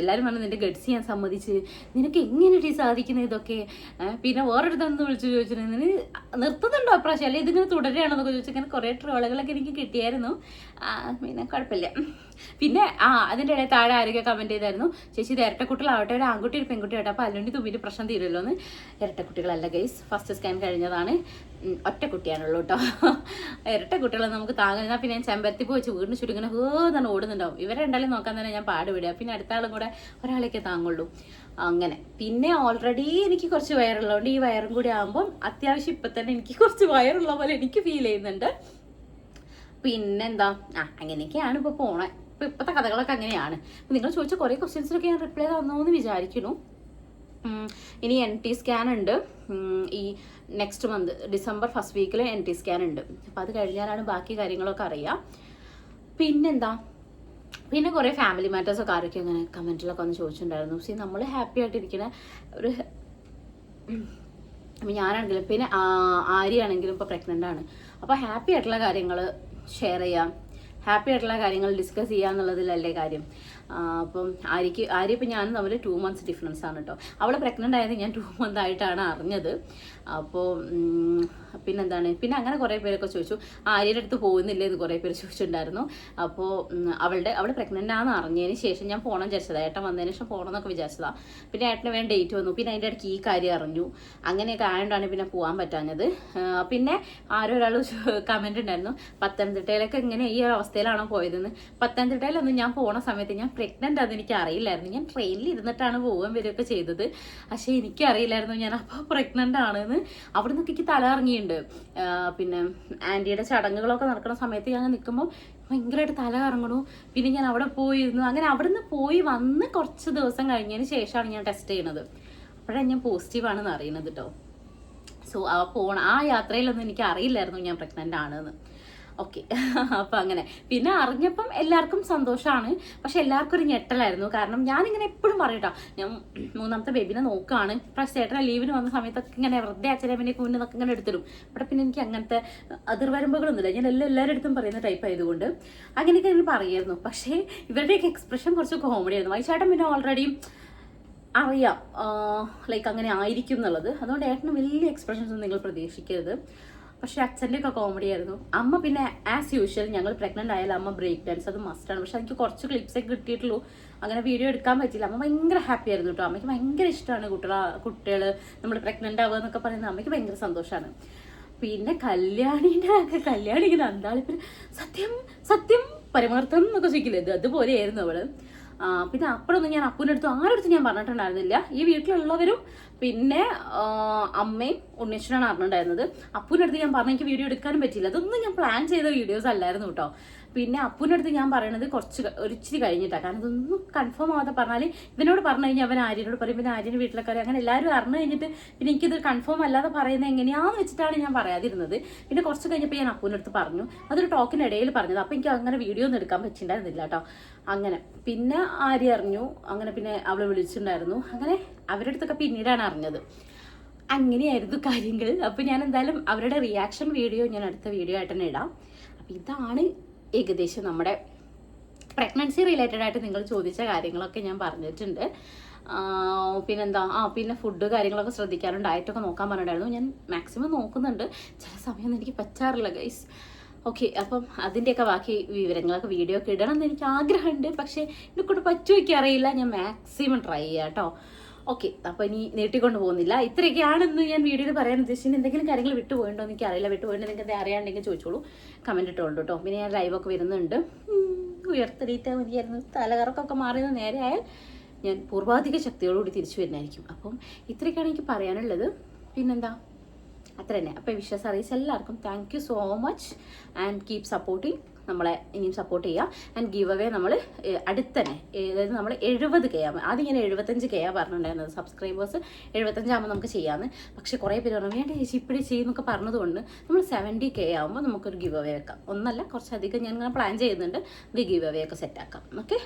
എല്ലാവരും പറഞ്ഞു നിന്റെ ഗഡ്സ് ഞാൻ സമ്മതിച്ച്. നിനക്ക് എങ്ങനെയാണ് സാധിക്കുന്നത് ഇതൊക്കെ? പിന്നെ വേറൊരിടത്തൊന്ന് വിളിച്ചു ചോദിച്ചിരുന്നു നിന് നിർത്തുന്നുണ്ടോ അപ്രാവശ്യം അല്ലെങ്കിൽ ഇതിങ്ങനെ തുടരുകയാണെന്നൊക്കെ ചോദിച്ചു അങ്ങനെ കുറേ ട്രോളുകളൊക്കെ എനിക്ക് കിട്ടിയായിരുന്നു. പിന്നെ കുഴപ്പമില്ല. പിന്നെ ആ അതിന്റെ ഇടയിൽ താഴെ ആരൊക്കെ കമന്റ് ചെയ്തായിരുന്നു ചേച്ചി ഇത് ഇരട്ടക്കുട്ടികളാവട്ടെ ഒരു ആൺകുട്ടി ഒരു പെൺകുട്ടി ആവട്ടെ അപ്പോൾ അല്ലെങ്കിൽ തുമ്പിന്റെ പ്രശ്നം തീരുമല്ലോ എന്ന്. ഇരട്ടക്കുട്ടികളല്ല ഗൈസ് ഫസ്റ്റ് സ്കാൻ കഴിഞ്ഞതാണ്. ഒറ്റ കുട്ടിയാണുള്ളൂ കേട്ടോ. ഇരട്ട കുട്ടികളെ നമുക്ക് താങ്ങുന്ന പിന്നെ ഞാൻ ചെമ്പരത്തി പോയി വെച്ച് വീടിന് ചുരുങ്ങനെ ഹേന്നാണ് ഓടുന്നുണ്ടാവും. ഇവരെ ഉണ്ടാലും നോക്കാൻ തന്നെ ഞാൻ പാടുവിടുക പിന്നെ അടുത്ത ആളും കൂടെ ഒരാളേക്കേ താങ്ങുള്ളൂ. അങ്ങനെ. പിന്നെ ഓൾറെഡി എനിക്ക് കുറച്ച് വയറുള്ളതുകൊണ്ട് ഈ വയറും കൂടി ആകുമ്പം അത്യാവശ്യം ഇപ്പം തന്നെ എനിക്ക് കുറച്ച് വയറുള്ള പോലെ എനിക്ക് ഫീൽ ചെയ്യുന്നുണ്ട്. പിന്നെന്താ? ആ അങ്ങനെയൊക്കെയാണ് ഇപ്പോൾ പോണേ. ഇപ്പം ഇപ്പോഴത്തെ കഥകളൊക്കെ അങ്ങനെയാണ്. അപ്പം നിങ്ങൾ ചോദിച്ച കുറേ ക്വസ്റ്റ്യൻസിനൊക്കെ ഞാൻ റിപ്ലൈ തന്നു എന്ന് വിചാരിക്കുന്നു. ഇനി എൻ ടി സ്കാൻ ഉണ്ട്. ഈ നെക്സ്റ്റ് മന്ത് ഡിസംബർ ഫസ്റ്റ് വീക്കിൽ എൻ ടി സ്കാൻ ഉണ്ട്. അപ്പോൾ അത് കഴിഞ്ഞാലാണ് ബാക്കി കാര്യങ്ങളൊക്കെ അറിയാം. പിന്നെന്താ? പിന്നെ കുറേ ഫാമിലി മാറ്റേഴ്സൊക്കെ ആരൊക്കെ അങ്ങനെ കമന്റിലൊക്കെ ഒന്ന് ചോദിച്ചിട്ടുണ്ടായിരുന്നു. സി നമ്മൾ ഹാപ്പി ആയിട്ടിരിക്കുന്ന ഒരു അപ്പം ഞാനാണെങ്കിലും പിന്നെ ആര്യാണെങ്കിലും ഇപ്പോൾ പ്രഗ്നന്റ് ആണ്. അപ്പോൾ ഹാപ്പി ആയിട്ടുള്ള കാര്യങ്ങൾ ഷെയർ ചെയ്യാം. ഹാപ്പി ആയിട്ടുള്ള കാര്യങ്ങൾ ഡിസ്കസ് ചെയ്യുക എന്നുള്ളതിലല്ലേ കാര്യം. അപ്പം ആര്യക്ക് ആര്യ ഇപ്പം ഞാനും തമ്മിൽ ടു മന്ത്സ് ഡിഫറൻസ് ആണ് കേട്ടോ അവൾ പ്രഗ്നന്റ് ആയത് ഞാൻ ടു മന്ത് ആയിട്ടാണ് അറിഞ്ഞത്. അപ്പോൾ പിന്നെന്താണ്? പിന്നെ അങ്ങനെ കുറേ പേരൊക്കെ ചോദിച്ചു. ആര്യയുടെ അടുത്ത് പോകുന്നില്ലേ എന്ന് കുറേ പേര് ചോദിച്ചിട്ടുണ്ടായിരുന്നു. അപ്പോൾ അവളുടെ അവൾ പ്രഗ്നന്റ് ആണെന്ന് അറിഞ്ഞതിന് ശേഷം ഞാൻ പോകണം വിചാരിച്ചതാണ് ഏട്ടൻ വന്നതിന് ശേഷം പോകണം എന്നൊക്കെ വിചാരിച്ചതാണ് പിന്നെ ഏട്ടന് വേണ്ട ഡേറ്റ് വന്നു. പിന്നെ അതിന്റെ ഇടയ്ക്ക് ഈ കാര്യം അറിഞ്ഞു. അങ്ങനെയൊക്കെ ആയതുകൊണ്ടാണ് പിന്നെ പോകാൻ പറ്റാഞ്ഞത്. പിന്നെ ആരോ ഒരാൾ കമന്റ് ഉണ്ടായിരുന്നു പത്തനംതിട്ടയിലൊക്കെ ഇങ്ങനെ ഈ അവസ്ഥയിലാണോ പോയതെന്ന്. പത്തനംതിട്ടയിലൊന്നും ഞാൻ പോണ സമയത്ത് ഞാൻ പ്രഗ്നന്റ് ആണെന്ന് എനിക്ക് അറിയില്ലായിരുന്നു ഞാൻ ട്രെയിനിൽ ഇരുന്നിട്ടാണ് പോകാൻ വരികയൊക്കെ ചെയ്തത്. പക്ഷേ എനിക്ക് അറിയില്ലായിരുന്നു ഞാൻ അപ്പോൾ പ്രഗ്നന്റ് ആണെന്ന്. അവിടെ നിന്നൊക്കെ എനിക്ക് തല ഇറങ്ങിയിട്ടുണ്ട് പിന്നെ ആന്റിയുടെ ചടങ്ങുകളൊക്കെ നടക്കുന്ന സമയത്ത് ഞാൻ നിൽക്കുമ്പോൾ ഭയങ്കരമായിട്ട് തല കറങ്ങണു. പിന്നെ ഞാൻ അവിടെ പോയിരുന്നു. അങ്ങനെ അവിടെ നിന്ന് പോയി വന്ന് കുറച്ച് ദിവസം കഴിഞ്ഞതിന് ശേഷമാണ് ഞാൻ ടെസ്റ്റ് ചെയ്യണത് അപ്പോഴാണ് ഞാൻ പോസിറ്റീവ് ആണെന്ന് അറിയുന്നത് കേട്ടോ സോ ആ പോണ ആ യാത്രയിലൊന്നും എനിക്ക് അറിയില്ലായിരുന്നു ഞാൻ പ്രഗ്നന്റ് ആണെന്ന്. ഓക്കെ അപ്പം അങ്ങനെ. പിന്നെ അറിഞ്ഞപ്പം എല്ലാവർക്കും സന്തോഷമാണ് പക്ഷെ എല്ലാവർക്കും ഒരു ഞെട്ടലായിരുന്നു. കാരണം ഞാനിങ്ങനെ എപ്പോഴും പറയട്ടോ ഞാൻ മൂന്നാമത്തെ ബേബിനെ നോക്കുകയാണ് പക്ഷേ ചേട്ടനെ ലീവിന് വന്ന സമയത്തൊക്കെ ഇങ്ങനെ വെറുതെ അച്ഛനെ പിന്നെ കുഞ്ഞിനൊക്കെ ഇങ്ങനെ എടുത്തിടും. ഇവിടെ പിന്നെ എനിക്ക് അങ്ങനത്തെ അതിർവരമ്പുകളൊന്നുമില്ല. ഞാൻ എല്ലാ എല്ലാവരുടെ അടുത്തും പറയുന്ന ടൈപ്പ് ആയതുകൊണ്ട് അങ്ങനെയൊക്കെ ഇങ്ങനെ പറയായിരുന്നു. പക്ഷേ ഇവരുടെയൊക്കെ എക്സ്പ്രഷൻ കുറച്ച് കോമഡി ആയിരുന്നു. വൈശാട്ടൻ പിന്നെ ഓൾറെഡി അറിയാം. ലൈക്ക് അങ്ങനെ ആയിരിക്കും എന്നുള്ളത്. അതുകൊണ്ട് ഏട്ടന് വലിയ എക്സ്പ്രഷൻസ് ഒന്നും നിങ്ങൾ പ്രതീക്ഷിക്കരുത്. പക്ഷെ അച്ഛന്റെയൊക്കെ കോമഡി ആയിരുന്നു. അമ്മ പിന്നെ ആസ് യൂഷ്വൽ ഞങ്ങൾ പ്രഗ്നന്റ് ആയാലും അമ്മ ബ്രേക്ക് ഡാൻസ് അത് മസ്റ്റാണ് പക്ഷെ എനിക്ക് കുറച്ച് ക്ലിപ്സൊക്കെ കിട്ടിയിട്ടുള്ളൂ. അങ്ങനെ വീഡിയോ എടുക്കാൻ പറ്റില്ല അമ്മ ഭയങ്കര ഹാപ്പി ആയിരുന്നു കേട്ടോ അമ്മയ്ക്ക് ഭയങ്കര ഇഷ്ടമാണ് കുട്ടികളെ കുട്ടികൾ നമ്മൾ പ്രഗ്നന്റ് ആവുക എന്നൊക്കെ പറയുന്നത്. അമ്മയ്ക്ക് ഭയങ്കര സന്തോഷമാണ് പിന്നെ കല്യാണിന്റെ കല്യാണി ഇങ്ങനെ അന്താളിപ്പിന് സത്യം സത്യം പരമാർത്ഥം എന്നൊക്കെ ചോദിക്കില്ലേ? ഇത് അതുപോലെയായിരുന്നു അവൾ. പിന്നെ അപ്പോഴൊന്നും ഞാൻ അപ്പൂന്റെ അടുത്ത് ആരുടെ ഞാൻ പറഞ്ഞിട്ടുണ്ടായിരുന്നില്ല. ഈ വീട്ടിലുള്ളവരും പിന്നെ അമ്മയും ഉണ്ണിച്ചനാണ് അറിഞ്ഞിട്ടുണ്ടായിരുന്നത് അപ്പൂന്റെ അടുത്ത് ഞാൻ പറഞ്ഞു എനിക്ക് വീഡിയോ എടുക്കാനും പറ്റില്ല അതൊന്നും ഞാൻ പ്ലാൻ ചെയ്ത വീഡിയോസ് അല്ലായിരുന്നു കേട്ടോ. പിന്നെ അപ്പൂന്റെ അടുത്ത് ഞാൻ പറയണത് കുറച്ച് ഒരിച്ചിരി കഴിഞ്ഞിട്ടാണ് കാരണം ഇതൊന്നും കൺഫേം ആവാതെ പറഞ്ഞാൽ ഇതിനോട് പറഞ്ഞു കഴിഞ്ഞാൽ അവൻ ആര്യനോട് പറയും പിന്നെ ആര്യന്റെ വീട്ടിലൊക്കെ. അങ്ങനെ എല്ലാവരും അറിഞ്ഞു കഴിഞ്ഞിട്ട് പിന്നെ എനിക്കിത് കൺഫേം അല്ലാതെ പറയുന്നത് എങ്ങനെയാന്ന് വെച്ചിട്ടാണ് ഞാൻ പറയാതിരുന്നത്. പിന്നെ കുറച്ച് കഴിഞ്ഞപ്പോൾ ഞാൻ അപ്പൂന്റെ അടുത്ത് പറഞ്ഞു. അതൊരു ടോക്കിന്റെ ഇടയിൽ പറഞ്ഞത്. അപ്പോൾ എനിക്ക് അങ്ങനെ വീഡിയോ ഒന്നും എടുക്കാൻ പറ്റിയിട്ടുണ്ടായിരുന്നില്ല കേട്ടോ അങ്ങനെ. പിന്നെ ആര്യ അറിഞ്ഞു. അങ്ങനെ പിന്നെ അവളെ വിളിച്ചിട്ടുണ്ടായിരുന്നു. അങ്ങനെ അവരുടെ അടുത്തൊക്കെ പിന്നീടാണ് അറിഞ്ഞത്. അങ്ങനെയായിരുന്നു കാര്യങ്ങൾ. അപ്പോൾ ഞാൻ എന്തായാലും അവരുടെ റിയാക്ഷൻ വീഡിയോ ഞാൻ അടുത്ത വീഡിയോ ആയിട്ട് തന്നെ ഇടാം. അപ്പോൾ ഇതാണ് ഏകദേശം നമ്മുടെ പ്രഗ്നൻസി റിലേറ്റഡ് ആയിട്ട് നിങ്ങൾ ചോദിച്ച കാര്യങ്ങളൊക്കെ ഞാൻ പറഞ്ഞിട്ടുണ്ട്. പിന്നെന്താ? ആ പിന്നെ ഫുഡ് കാര്യങ്ങളൊക്കെ ശ്രദ്ധിക്കാറുണ്ട്. ഡയറ്റൊക്കെ നോക്കാൻ പറഞ്ഞിട്ടുണ്ടായിരുന്നു. ഞാൻ മാക്സിമം നോക്കുന്നുണ്ട്. ചില സമയമൊന്നും എനിക്ക് പറ്റാറില്ല ഗൈസ് ഓക്കെ അപ്പം അതിന്റെയൊക്കെ ബാക്കി വിവരങ്ങളൊക്കെ വീഡിയോ ഒക്കെ ഇടണം എന്ന് എനിക്ക് ആഗ്രഹമുണ്ട്. പക്ഷേ എന്നെക്കൊണ്ട് പറ്റുമോ എനിക്കറിയില്ല. ഞാൻ മാക്സിമം ട്രൈ ചെയ്യാം കേട്ടോ. ഓക്കെ അപ്പോൾ ഇനി നീട്ടിക്കൊണ്ട് പോകുന്നില്ല. ഇത്രയൊക്കെയാണെന്ന് ഞാൻ വീഡിയോയിൽ പറയാൻ ഉദ്ദേശിച്ചത്. എന്തെങ്കിലും കാര്യങ്ങൾ വിട്ടുപോയിട്ടോ എനിക്ക് അറിയില്ല വിട്ടുപോയിട്ട് നിങ്ങൾക്ക് അറിയാണ്ടെങ്കിൽ ചോദിച്ചോളൂ. കമന്റ് ഇട്ടോണ്ട് കേട്ടോ പിന്നെ ഞാൻ ലൈവൊക്കെ വരുന്നുണ്ട്. ഉയർത്തെണീറ്റാൽ മതിയായിരുന്നു. തലകറക്കൊക്കെ മാറിയത് നേരെ ആയാൽ ഞാൻ പൂർവാധിക ശക്തിയോടുകൂടി തിരിച്ചു വരുന്നതായിരിക്കും. അപ്പം ഇത്രയൊക്കെയാണ് എനിക്ക് പറയാനുള്ളത്. പിന്നെന്താ? അത്ര തന്നെ അപ്പോൾ വിശ്വാസം അറിയിച്ച എല്ലാവർക്കും thank you so much and keep supporting നമ്മളെ ഇനിയും സപ്പോർട്ട് ചെയ്യുക ആൻഡ് ഗീവ് അവേ നമ്മൾ അടുത്തന്നെ അതായത് നമ്മൾ എഴുപത് കെ ആകുമ്പോൾ ആദ്യം ഇങ്ങനെ എഴുപത്തഞ്ച് കെ ആ പറഞ്ഞിട്ടുണ്ടായിരുന്നത് സബ്സ്ക്രൈബേഴ്സ് എഴുപത്തഞ്ചാകുമ്പോൾ നമുക്ക് ചെയ്യാമെന്ന് പക്ഷേ കുറേ പേര് പറഞ്ഞു വേണ്ട ചേച്ചി ഇപ്പോഴേ ചെയ്യുന്നൊക്കെ പറഞ്ഞതുകൊണ്ട് നമ്മൾ സെവന്റി കെ ആകുമ്പോൾ നമുക്കൊരു ഗീവ് അവേ വെക്കാം. ഒന്നല്ല കുറച്ചധികം ഞാൻ ഇങ്ങനെ പ്ലാൻ ചെയ്യുന്നുണ്ട്. ഒരു ഗീവ് അവേ ഒക്കെ സെറ്റാക്കാം ഓക്കെ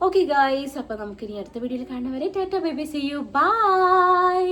ഓക്കെ ഗായ്സ് അപ്പോൾ നമുക്കിനി അടുത്ത വീഡിയോയിൽ കാണുന്നവരെ tata bye bye see you bye